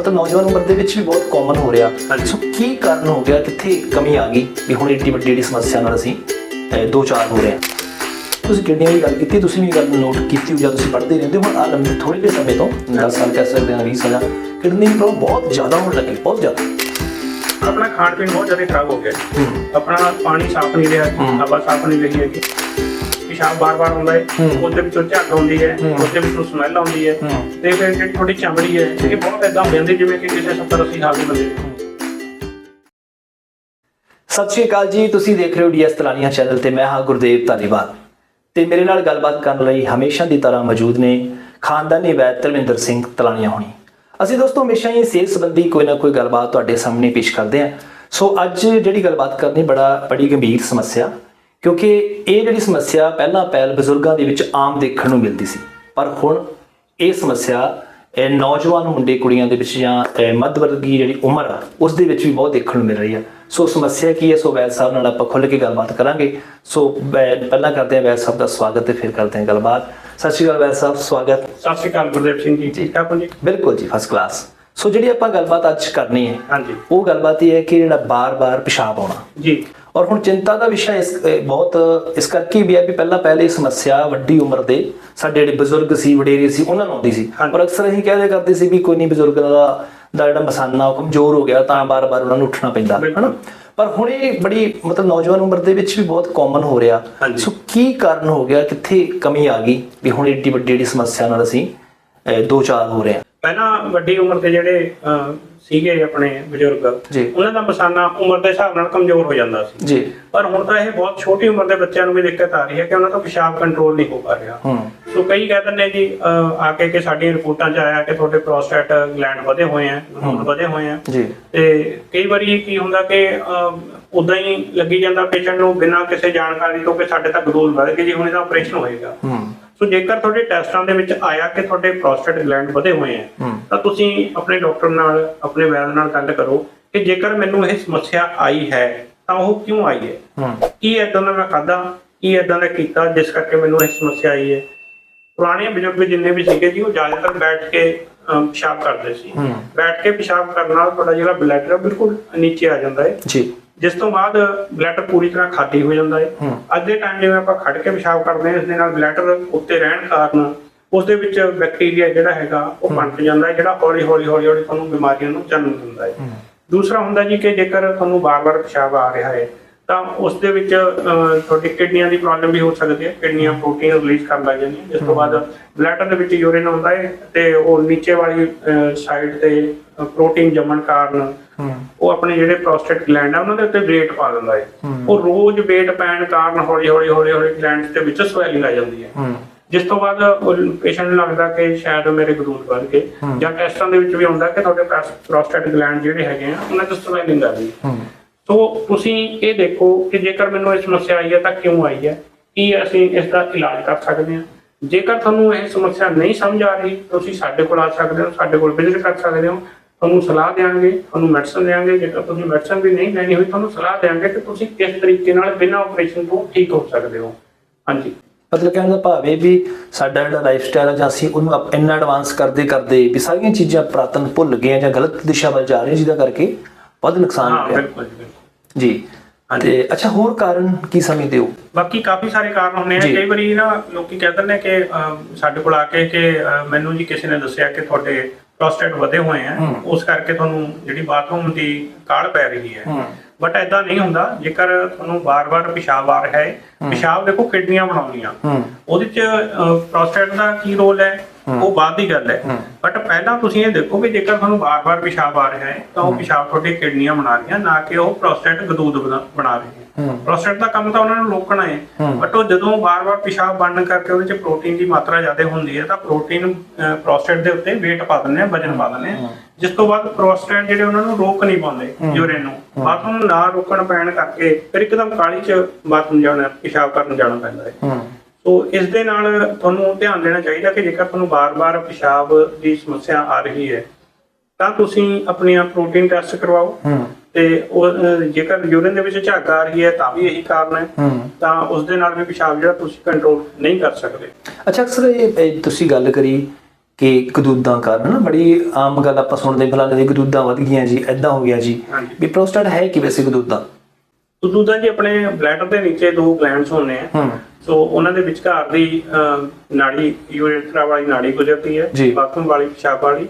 ਮਤਲਬ ਨੌਜਵਾਨ ਉਮਰ ਦੇ ਵਿੱਚ ਵੀ ਬਹੁਤ ਕਾਮਨ ਹੋ ਰਿਹਾ। ਸੋ ਕੀ ਕਾਰਨ ਹੋ ਗਿਆ? ਕਿੱਥੇ ਕਮੀ ਆ ਗਈ? ਵੀ ਹੁਣ ਏਡੀ ਵੱਡੀ ਜਿਹੜੀ ਸਮੱਸਿਆ ਨਾਲ ਅਸੀਂ ਦੋ ਚਾਰ ਹੋ ਰਹੇ ਹਾਂ। ਤੁਸੀਂ ਕਿਡਨੀਆਂ ਦੀ ਗੱਲ ਕੀਤੀ ਤੁਸੀਂ ਵੀ ਗੱਲ ਨੋਟ ਕੀਤੀ ਹੋਈ ਜਦ ਤੁਸੀਂ ਪੜ੍ਹਦੇ ਰਹਿੰਦੇ ਹੋ ਹੁਣ ਆ ਲੰਬੇ ਥੋੜੇ ਜਿਹੇ ਸਮੇਂ ਤੋਂ 10 ਸਾਲ ਕਹਿ ਸਕਦੇ ਹਾਂ 20 ਸਾਲ ਕਿਡਨੀ ਪ੍ਰੋਬਲਮ ਬਹੁਤ ਜ਼ਿਆਦਾ ਹੋਣ ਲੱਗੀ ਬਹੁਤ ਜ਼ਿਆਦਾ। ਆਪਣਾ ਖਾਣ ਪੀਣ ਬਹੁਤ ਜ਼ਿਆਦਾ ਖਰਾਬ ਹੋ ਗਿਆ। ਹੂੰ। ਆਪਣਾ ਪਾਣੀ ਸਾਫ਼ ਨਹੀਂ ਰਿਹਾ ਹੂੰ। ਹਵਾ ਸਾਫ਼ ਨਹੀਂ ਰਹੀ ਹੈਗੀ। ਪਿਸ਼ਾਬ ਬਾਰ-ਬਾਰ ਹੁੰਦਾ ਹੈ। ਉਹਦੇ ਵਿੱਚੋਂ ਝੱਗ ਆਉਂਦੀ ਹੈ। ਉਹਦੇ ਵਿੱਚੋਂ ਸਮੈਲ ਆਉਂਦੀ ਹੈ। ਤੇ ਫਿਰ ਜਿਹੜੀ ਥੋੜੀ ਚਮੜੀ ਹੈ ਇਹ ਬਹੁਤ ਇਦਾਂ ਹੋ ਜਾਂਦੀ ਜਿਵੇਂ ਕਿ ਕਿਸੇ 70 80 ਸਾਲ ਦੇ ਬੰਦੇ ਦੀ। ਸਤਿ ਸ਼੍ਰੀ ਅਕਾਲ ਜੀ ਤੁਸੀਂ ਦੇਖ ਰਹੇ ਹੋ ਡੀਐਸ ਤਲਾਨੀਆਂ ਚੈਨਲ ਤੇ ਮੈਂ ਹਾਂ ਗੁਰਦੇਵ ਧਾਲੀਵਾਲ। ਤੇ ਮੇਰੇ ਨਾਲ ਗੱਲਬਾਤ ਕਰਨ ਲਈ ਹਮੇਸ਼ਾ ਦੀ ਤਰ੍ਹਾਂ ਮੌਜੂਦ ਨੇ ਖਾਨਦਾਨੀ ਵੈਦ ਤਰਵਿੰਦਰ ਸਿੰਘ ਤਲਾਨੀਆਂ ਹੋਣੀ। ਅਸੀਂ ਦੋਸਤੋ ਹਮੇਸ਼ਾ ਹੀ ਸਿਹਤ ਸੰਬੰਧੀ ਕੋਈ ਨਾ ਕੋਈ ਗੱਲਬਾਤ ਤੁਹਾਡੇ ਸਾਹਮਣੇ ਪੇਸ਼ ਕਰਦੇ ਹਾਂ। ਸੋ ਅੱਜ ਜਿਹੜੀ ਗੱਲਬਾਤ ਕਰਨੀ ਬੜਾ ਬੜੀ ਗੰਭੀਰ ਸਮੱਸਿਆ ਕਿਉਂਕਿ ਇਹ ਜਿਹੜੀ ਸਮੱਸਿਆ ਪਹਿਲਾਂ ਪਹਿਲ ਬਜ਼ੁਰਗਾਂ ਦੇ ਵਿੱਚ ਆਮ ਦੇਖਣ ਨੂੰ ਮਿਲਦੀ ਸੀ। ਪਰ ਹੁਣ ਇਹ ਸਮੱਸਿਆ ਇਹ ਨੌਜਵਾਨ ਮੁੰਡੇ ਕੁੜੀਆਂ ਦੇ ਵਿੱਚ ਜਾਂ ਮੱਧ ਵਰਗੀ ਜਿਹੜੀ ਉਮਰ ਆ ਉਸ ਦੇ ਵਿੱਚ ਵੀ ਬਹੁਤ ਦੇਖਣ ਨੂੰ ਮਿਲ ਰਹੀ ਆ। ਸੋ ਸਮੱਸਿਆ ਕੀ ਹੈ? ਸੋ ਵੈਦ ਸਾਹਿਬ ਨਾਲ ਆਪਾਂ ਖੁੱਲ੍ਹ ਕੇ ਗੱਲਬਾਤ ਕਰਾਂਗੇ। ਸੋ ਪਹਿਲਾਂ ਕਰਦੇ ਹਾਂ ਵੈਦ ਸਾਹਿਬ ਦਾ ਸਵਾਗਤ ਤੇ ਫਿਰ ਕਰਦੇ ਹਾਂ ਗੱਲਬਾਤ। ਸਤਿ ਸ਼੍ਰੀ ਅਕਾਲ ਵੈਦ ਸਾਹਿਬ ਸਵਾਗਤ। ਸਤਿ ਸ਼੍ਰੀ ਅਕਾਲ ਗੁਰਦੇਵ ਸਿੰਘ ਜੀ। ਠੀਕ ਹੋ ਜੀ? ਬਿਲਕੁਲ ਜੀ ਫਸਟ ਕਲਾਸ ਸੋ ਜਿਹੜੀ ਆਪਾਂ ਗੱਲਬਾਤ ਅੱਜ ਕਰਨੀ ਹੈ ਹਾਂਜੀ। ਉਹ ਗੱਲਬਾਤ ਇਹ ਹੈ ਕਿ ਜਿਹੜਾ ਬਾਰ-ਬਾਰ ਪਿਸ਼ਾਬ ਆਉਣਾ। ਜੀ। ਔਰ ਹੁਣ ਚਿੰਤਾ ਦਾ ਵਿਸ਼ਾ ਇਸ ਬਹੁਤ ਇਸ ਕਰਕੇ ਵੀ ਹੈ ਵੀ ਪਹਿਲਾਂ ਪਹਿਲੇ ਸਮੱਸਿਆ ਵੱਡੀ ਉਮਰ ਦੇ ਸਾਡੇ ਜਿਹੜੇ ਬਜ਼ੁਰਗ ਸੀ ਵਡੇਰੇ ਸੀ ਉਹਨਾਂ ਨੂੰ ਆਉਂਦੀ ਸੀ। ਪਰ ਅਕਸਰ ਅਸੀਂ ਕਹਦੇ ਕਰਦੇ ਸੀ ਵੀ ਕੋਈ ਨਹੀਂ ਬਜ਼ੁਰਗ ਦਾ ਦਾ ਜਿਹੜਾ ਮਸਾਨਾ ਉਹ ਕਮਜ਼ੋਰ ਹੋ ਗਿਆ ਤਾਂ ਬਾਰ-ਬਾਰ ਉਹਨਾਂ ਨੂੰ ਉੱਠਣਾ ਪੈਂਦਾ। ਹਨਾ ਪਰ ਹੁਣ ਇਹ ਬੜੀ ਮਤਲਬ ਨੌਜਵਾਨ ਉਮਰ ਦੇ ਵਿੱਚ ਵੀ ਬਹੁਤ ਕਾਮਨ ਹੋ ਰਿਹਾ। ਸੋ ਕੀ ਕਾਰਨ ਹੋ ਗਿਆ ਕਿੱਥੇ ਕਮੀ ਆ ਗਈ ਵੀ ਹੁਣ ਏਡੀ ਵੱਡੀ ਜਿਹੜੀ ਸਮੱਸਿਆ ਨਾਲ ਅਸੀਂ ਦੋ ਚਾਰ ਹੋ ਰਹੇ ਹਾਂ ਪਹਿਲਾਂ ਵੱਡੀ ਉਮਰ ਦੇ ਜਿਹੜੇ ਸੀਗੇ ਆਪਣੇ ਬਜ਼ੁਰਗ। ਉਹਨਾਂ ਦਾ ਮਸਾਨਾ ਉਮਰ ਦੇ ਹਿਸਾਬ ਨਾਲ ਕਮਜ਼ੋਰ ਹੋ ਜਾਂਦਾ ਸੀ। ਜੀ। ਪਰ ਹੁਣ ਤਾਂ ਇਹ ਬਹੁਤ ਛੋਟੀ ਉਮਰ ਦੇ ਬੱਚਿਆਂ ਨੂੰ ਵੀ ਦਿੱਕਤ ਆ ਰਹੀ ਹੈ ਕਿ ਉਹਨਾਂ ਤੋਂ ਪਿਸ਼ਾਬ ਕੰਟਰੋਲ ਨਹੀਂ ਹੋ ਪਾ ਰਿਹਾ। ਸੋ ਕਈ ਕਹਿ ਦਿੰਦੇ ਜੀ ਆ ਕੇ ਕਿ ਸਾਡੀਆਂ ਰਿਪੋਰਟਾਂ 'ਚ ਆਇਆ ਕਿ ਤੁਹਾਡੇ ਪ੍ਰੋਸਟੇਟ ਗਲੈਂਡ ਵਧੇ ਹੋਏ ਆ ਵਧੇ ਹੋਏ ਆ। ਜੀ। ਤੇ ਕਈ ਵਾਰੀ ਕੀ ਹੁੰਦਾ ਕਿ ਉਦਾਂ ਹੀ ਲੱਗੀ ਜਾਂਦਾ ਪੇਸ਼ੈਂਟ ਨੂੰ ਬਿਨਾਂ ਕਿਸੇ ਜਾਣਕਾਰੀ ਤੋਂ ਕਿ ਸਾਡੇ ਤੱਕ ਗਲੂਕੋਜ਼ ਵਧ ਗਏ ਜੀ ਹੁਣ ਇਹਦਾ ਆਪਰੇਸ਼ਨ ਹੋਏਗਾ। ਹੂੰ। ਸੋ ਜੇਕਰ ਤੁਹਾਡੇ ਟੈਸਟਾਂ ਦੇ ਵਿੱਚ ਆਇਆ ਕਿ ਤੁਹਾਡੇ ਪ੍ਰੋਸਟੇਟ ਗਲੈਂਡ ਵਧੇ ਹੋਏ ਆ ਤਾਂ ਤੁਸੀਂ ਆਪਣੇ ਡਾਕਟਰ ਨਾਲ ਆਪਣੇ ਵੈਦ ਨਾਲ ਗੱਲ ਕਰੋ ਕਿ ਜੇਕਰ ਮੈਨੂੰ ਇਹ ਸਮੱਸਿਆ ਆਈ ਹੈ ਤਾਂ ਉਹ ਕਿਉਂ ਆਈ ਹੈ? ਕੀ ਏਦਾਂ ਦਾ ਮੈਂ ਖਾਦਾ ਕੀ ਏਦਾਂ ਦਾ ਕੀਤਾ ਜਿਸ ਕਰਕੇ ਮੈਨੂੰ ਇਹ ਸਮੱਸਿਆ ਆਈ ਹੈ? ਪੁਰਾਣੇ ਬਜ਼ੁਰਗ ਜਿੰਨੇ ਵੀ ਸੀਗੇ ਜੀ ਉਹ ਜ਼ਿਆਦਾਤਰ ਬੈਠ ਕੇ ਪਿਸ਼ਾਬ ਕਰਦੇ ਸੀ। ਬੈਠ ਕੇ ਪਿਸ਼ਾਬ ਕਰਨ ਨਾਲ ਤੁਹਾਡਾ ਜਿਹੜਾ ਬਲੱਡ ਹੈ ਬਿਲਕੁਲ ਨੀਚੇ ਆ ਜਾਂਦਾ ਹੈ। ਜੀ। ਜਿਸ ਤੋਂ ਬਾਅਦ ਬਲੱਡ ਪੂਰੀ ਤਰ੍ਹਾਂ ਖਾਲੀ ਹੋ ਜਾਂਦਾ ਹੈ। ਅੱਜ ਦੇ ਟਾਈਮ ਜਿਵੇਂ ਆਪਾਂ ਖੜ ਕੇ ਪਿਸ਼ਾਬ ਕਰਦੇ ਹਾਂ ਇਸ ਦੇ ਨਾਲ ਬਲੈਡਰ ਉੱਤੇ ਰਹਿਣ ਕਾਰਨ ਉਸ ਦੇ ਵਿੱਚ ਬੈਕਟੀਰੀਆ ਜਿਹੜਾ ਹੈਗਾ ਉਹ ਪਣਪ ਜਾਂਦਾ ਹੈ ਜਿਹੜਾ ਹੌਲੀ ਹੌਲੀ ਹੌਲੀ ਹੌਲੀ ਤੁਹਾਨੂੰ ਬਿਮਾਰੀਆਂ ਨੂੰ ਜਨਮ ਦਿੰਦਾ ਹੈ। ਹੂੰ। ਦੂਸਰਾ ਹੁੰਦਾ ਜੀ ਕਿ ਜੇਕਰ ਤੁਹਾਨੂੰ ਬਾਰ-ਬਾਰ ਪਿਸ਼ਾਬ ਆ ਰਿਹਾ ਹੈ ਤਾਂ ਉਸ ਦੇ ਵਿੱਚ ਤੁਹਾਡੀ ਕਿਡਨੀਆਂ ਦੀ ਪ੍ਰੋਬਲਮ ਵੀ ਹੋ ਸਕਦੀ ਹੈ। ਕਿਡਨੀਆਂ ਪ੍ਰੋਟੀਨ ਰਿਲੀਜ਼ ਕਰਨ ਲੱਗ ਜਾਂਦੀਆਂ। ਜਿਸ ਤੋਂ ਬਾਅਦ ਬਲੈਡਰ ਦੇ ਵਿੱਚ ਯੂਰਿਨ ਆਉਂਦਾ ਹੈ ਤੇ ਉਹ ਨੀਚੇ ਵਾਲੀ ਸਾਈਡ ਤੇ ਪ੍ਰੋਟੀਨ ਜੰਮਣ ਕਾਰਨ ਉਹ ਆਪਣੇ ਜਿਹੜੇ ਪ੍ਰੋਸਟੇਟ ਗਲੈਂਡ ਆ ਉਹਨਾਂ ਦੇ ਉੱਤੇ weight ਪਾ ਦਿੰਦਾ ਹੈ। ਉਹ ਰੋਜ਼ weight ਪੈਣ ਕਾਰਨ ਹੌਲੀ ਹੌਲੀ ਹੌਲੀ ਹੌਲੀ ਗਲੈਂਡਸ ਦੇ ਵਿੱਚ ਸਵੈਲਿੰਗ ਆ ਜਾਂਦੀ ਹੈ। ਜਿਸ ਤੋਂ ਬਾਅਦ ਪੇਸ਼ੈਂਟ ਨੂੰ ਲੱਗਦਾ ਕਿ ਸ਼ਾਇਦ ਮੇਰੇ ਗਲੂਕੋਜ਼ ਵੱਧ ਗਏ। ਜਾਂ ਟੈਸਟਾਂ ਦੇ ਵਿੱਚ ਵੀ ਆਉਂਦਾ ਕਿ ਤੁਹਾਡੇ ਪ੍ਰੋਸਟੇਟ ਗਲੈਂਡ ਜਿਹੜੇ ਹੈਗੇ ਆ ਉਹਨਾਂ 'ਚ ਸਵੈਲਿੰਗ ਆ ਗਈ ਸੋ ਤੁਸੀਂ ਇਹ ਦੇਖੋ ਕਿ ਜੇਕਰ ਮੈਨੂੰ ਇਹ ਸਮੱਸਿਆ ਆਈ ਹੈ ਤਾਂ ਕਿਉਂ ਆਈ ਹੈ? ਕੀ ਅਸੀਂ ਇਸ ਦਾ ਇਲਾਜ ਕਰ ਸਕਦੇ ਹਾਂ? ਜੇਕਰ ਤੁਹਾਨੂੰ ਇਹ ਸਮੱਸਿਆ ਨਹੀਂ ਸਮਝ ਆ ਰਹੀ ਤੁਸੀਂ ਸਾਡੇ ਕੋਲ ਆ ਸਕਦੇ ਹੋ ਸਾਡੇ ਕੋਲ ਵਿਜ਼ਿਟ ਕਰ ਸਕਦੇ ਹੋ। ਤੁਹਾਨੂੰ ਸਲਾਹ ਦੇਵਾਂਗੇ ਤੁਹਾਨੂੰ ਮੈਡੀਸਨ ਦੇਵਾਂਗੇ ਜੇਕਰ ਤੁਸੀਂ ਮੈਡੀਸਨ ਵੀ ਨਹੀਂ ਲੈਣੀ ਹੋਈ ਤੁਹਾਨੂੰ ਸਲਾਹ ਦੇਵਾਂਗੇ ਕਿ ਤੁਸੀਂ ਕਿਸ ਤਰੀਕੇ ਨਾਲ ਬਿਨਾਂ ਆਪਰੇਸ਼ਨ ਤੋਂ ਠੀਕ ਹੋ ਸਕਦੇ ਹੋ। ਹਾਂਜੀ। ਮਤਲਬ ਕਹਿਣ ਦਾ ਭਾਵ ਇਹ ਵੀ ਸਾਡਾ ਜਿਹੜਾ ਲਾਈਫ ਸਟਾਈਲ ਹੈ ਜਾਂ ਅਸੀਂ ਉਹਨੂੰ ਅਪ- ਇੰਨਾ ਐਡਵਾਂਸ ਕਰਦੇ ਕਰਦੇ ਵੀ ਸਾਰੀਆਂ ਚੀਜ਼ਾਂ ਪੁਰਾਤਨ ਭੁੱਲ ਗਏ ਜਾਂ ਗਲਤ ਦਿਸ਼ਾ ਵੱਲ ਜਾ ਰਹੇ ਜਿਹਦਾ ਕਰਕੇ ਬਹੁਤ ਨੁਕਸਾਨ ਹਾਂ ਹੋ ਰਿਹਾ ਬਿਲਕੁਲ ਜੀ, ਬਿਲਕੁਲ। ਜੀ। ਤੇ ਅੱਛਾ ਹੋਰ ਕਾਰਨ ਕੀ ਸਮਝਦੇ ਹੋ? ਬਾਕੀ ਕਾਫੀ ਸਾਰੇ ਕਾਰਨ ਹੁੰਦੇ ਆ। ਜੀ। ਕਈ ਵਾਰੀ ਨਾ ਲੋਕੀ ਕਹਿੰਦੇ ਨੇ ਕਿ ਅਮ, ਸਾਡੇ ਕੋਲ ਆ ਕੇ ਕਿ ਮੈਨੂੰ ਜੀ ਕਿਸੇ ਨੇ ਦੱਸਿਆ ਕਿ ਤੁਹਾਡੇ ਪ੍ਰੋਸਟੇਟ ਵਧੇ ਹੋਏ ਆ। ਹੂੰ। ਉਸ ਕਰਕੇ ਤੁਹਾਨੂੰ ਜਿਹੜੀ ਬਾਥਰੂਮ ਦੀ ਕਾਲ ਪੈ ਰਹੀ ਹੈ। ਹੂੰ। ਬਟ ਐਦਾਂ ਨਹੀਂ ਹੁੰਦਾ। ਜੇਕਰ ਤੁਹਾਨੂੰ ਬਾਰ-ਬਾਰ ਪਿਸ਼ਾਬ ਆ ਰਿਹਾ ਹੈ ਪਿਸ਼ਾਬ ਦੇਖੋ ਕਿਡਨੀਆਂ ਬਣਾਉਂਦੀਆਂ ਹੂੰ। ਉਹਦੇ ਚ ਪ੍ਰੋਸਟੇਟ ਦਾ ਕੀ ਰੋਲ ਹੈ? ਉਹ ਬਾਅਦ ਦੀ ਗੱਲ ਹੈ। ਬਟ ਪਹਿਲਾਂ ਤੁਸੀਂ ਇਹ ਦੇਖੋ ਕਿ ਜੇਕਰ ਤੁਹਾਨੂੰ ਬਾਰ-ਬਾਰ ਪਿਸ਼ਾਬ ਆ ਰਿਹਾ ਹੈ ਤਾਂ ਉਹ ਪਿਸ਼ਾਬ ਤੁਹਾਡੀ ਕਿਡਨੀਆਂ ਬਣਾ ਰਹੀਆਂ ਨਾ ਕਿ ਉਹ ਪ੍ਰੋਸਟੇਟ ਗਦੂਦ ਬਣਾ- ਰਹੀ ਹੈ। ਪ੍ਰੋਸਟੇਟ ਦਾ ਕੰਮ ਤਾਂ ਉਹਨਾਂ ਨੂੰ ਰੋਕਣਾ ਹੈ। ਬਟ ਉਹ ਜਦੋਂ ਬਾਰ-ਬਾਰ ਪਿਸ਼ਾਬ ਬਣਨ ਕਰਕੇ ਉਹਦੇ ਚ ਪ੍ਰੋਟੀਨ ਦੀ ਮਾਤਰਾ ਜ਼ਿਆਦਾ ਹੁੰਦੀ ਹੈ ਤਾਂ ਪ੍ਰੋਟੀਨ ਪ੍ਰੋਸਟੇਟ ਦੇ ਉੱਤੇ weight ਪਾ ਦਿੰਦੇ ਆ ਵਜਨ ਪਾ ਦਿੰਦੇ ਆ। ਜਿਸ ਤੋਂ ਬਾਅਦ ਪ੍ਰੋਸਟੇਟ ਜਿਹੜੇ ਉਹਨਾਂ ਨੂੰ ਰੋਕ ਨਹੀਂ ਪਾਉਂਦੇ ਯੂਰਿਨ ਨੂੰ। ਬਾਥਰੂਮ ਨਾ ਰੋਕਣ ਪੈਣ ਕਰਕੇ ਫਿਰ ਇੱਕਦਮ ਕਾਲੀ ਚ ਬਾਥਰੂਮ ਜਾਣਾ ਪਿਸ਼ਾਬ ਕਰਨ ਜਾਣਾ ਪੈਂਦਾ ਹੂੰ। ਸੋ ਇਸ ਦੇ ਨਾਲ ਤੁਹਾਨੂੰ ਧਿਆਨ ਦੇਣਾ ਚਾਹੀਦਾ ਕਿ ਜੇਕਰ ਤੁਹਾਨੂੰ ਬਾਰ-ਬਾਰ ਪਿਸ਼ਾਬ ਦੀ ਸਮੱਸਿਆ ਆ ਰਹੀ ਹੈ ਤਾਂ ਤੁਸੀਂ ਆਪਣੀਆਂ ਪ੍ਰੋਟੀਨ ਟੈਸਟ ਕਰਵਾਓ। ਤੇ ਉਹ ਜੇਕਰ ਯੂਰਿਨ ਦੇ ਵਿੱਚ ਝੱਗ ਆ ਰਹੀ ਹੈ ਤਾਂ ਵੀ ਇਹੀ ਕਾਰਨ ਹੈ। ਤਾਂ ਉਸ ਦੇ ਨਾਲ ਵੀ ਪਿਸ਼ਾਬ ਜਿਹੜਾ ਤੁਸੀਂ ਕੰਟਰੋਲ ਨਹੀਂ ਕਰ ਸਕਦੇ। ਅੱਛਾ ਅਕਸਰ ਇਹ ਤੁਸੀਂ ਗੱਲ ਕਰੀ ਕਿ ਗਦੂਦਾਂ ਕਾਰਨ ਨਾ ਬੜੀ ਆਮ ਗੱਲ ਆਪਾਂ ਸੁਣਦੇ ਫਲਾਣੇ ਦੀ ਗਦੂਦਾਂ ਵੱਧ ਗਈਆਂ ਜੀ ਐਦਾਂ ਹੋ ਗਿਆ ਜੀ। ਵੀ ਪ੍ਰੋਸਟੇਟ ਹੈ ਕਿ ਵੈਸੇ ਗਦੂਦਾਂ? ਦੁੱਧਾਂ ਜੀ ਆਪਣੇ ਬਲੈਡਰ ਦੇ ਨੀਚੇ ਦੋ ਗਲੈਂਡਸ ਹੁੰਦੇ ਆ। ਸੋ ਉਹਨਾਂ ਦੇ ਵਿਚਕਾਰ ਦੀ ਨਾੜੀ ਯੂਰੇਥਰਾ ਵਾਲੀ ਨਾੜੀ ਗੁਜ਼ਰਦੀ। ਹੈ ਬਾਥਰੂਮ ਵਾਲੀ ਪਿਸ਼ਾਬ ਵਾਲੀ।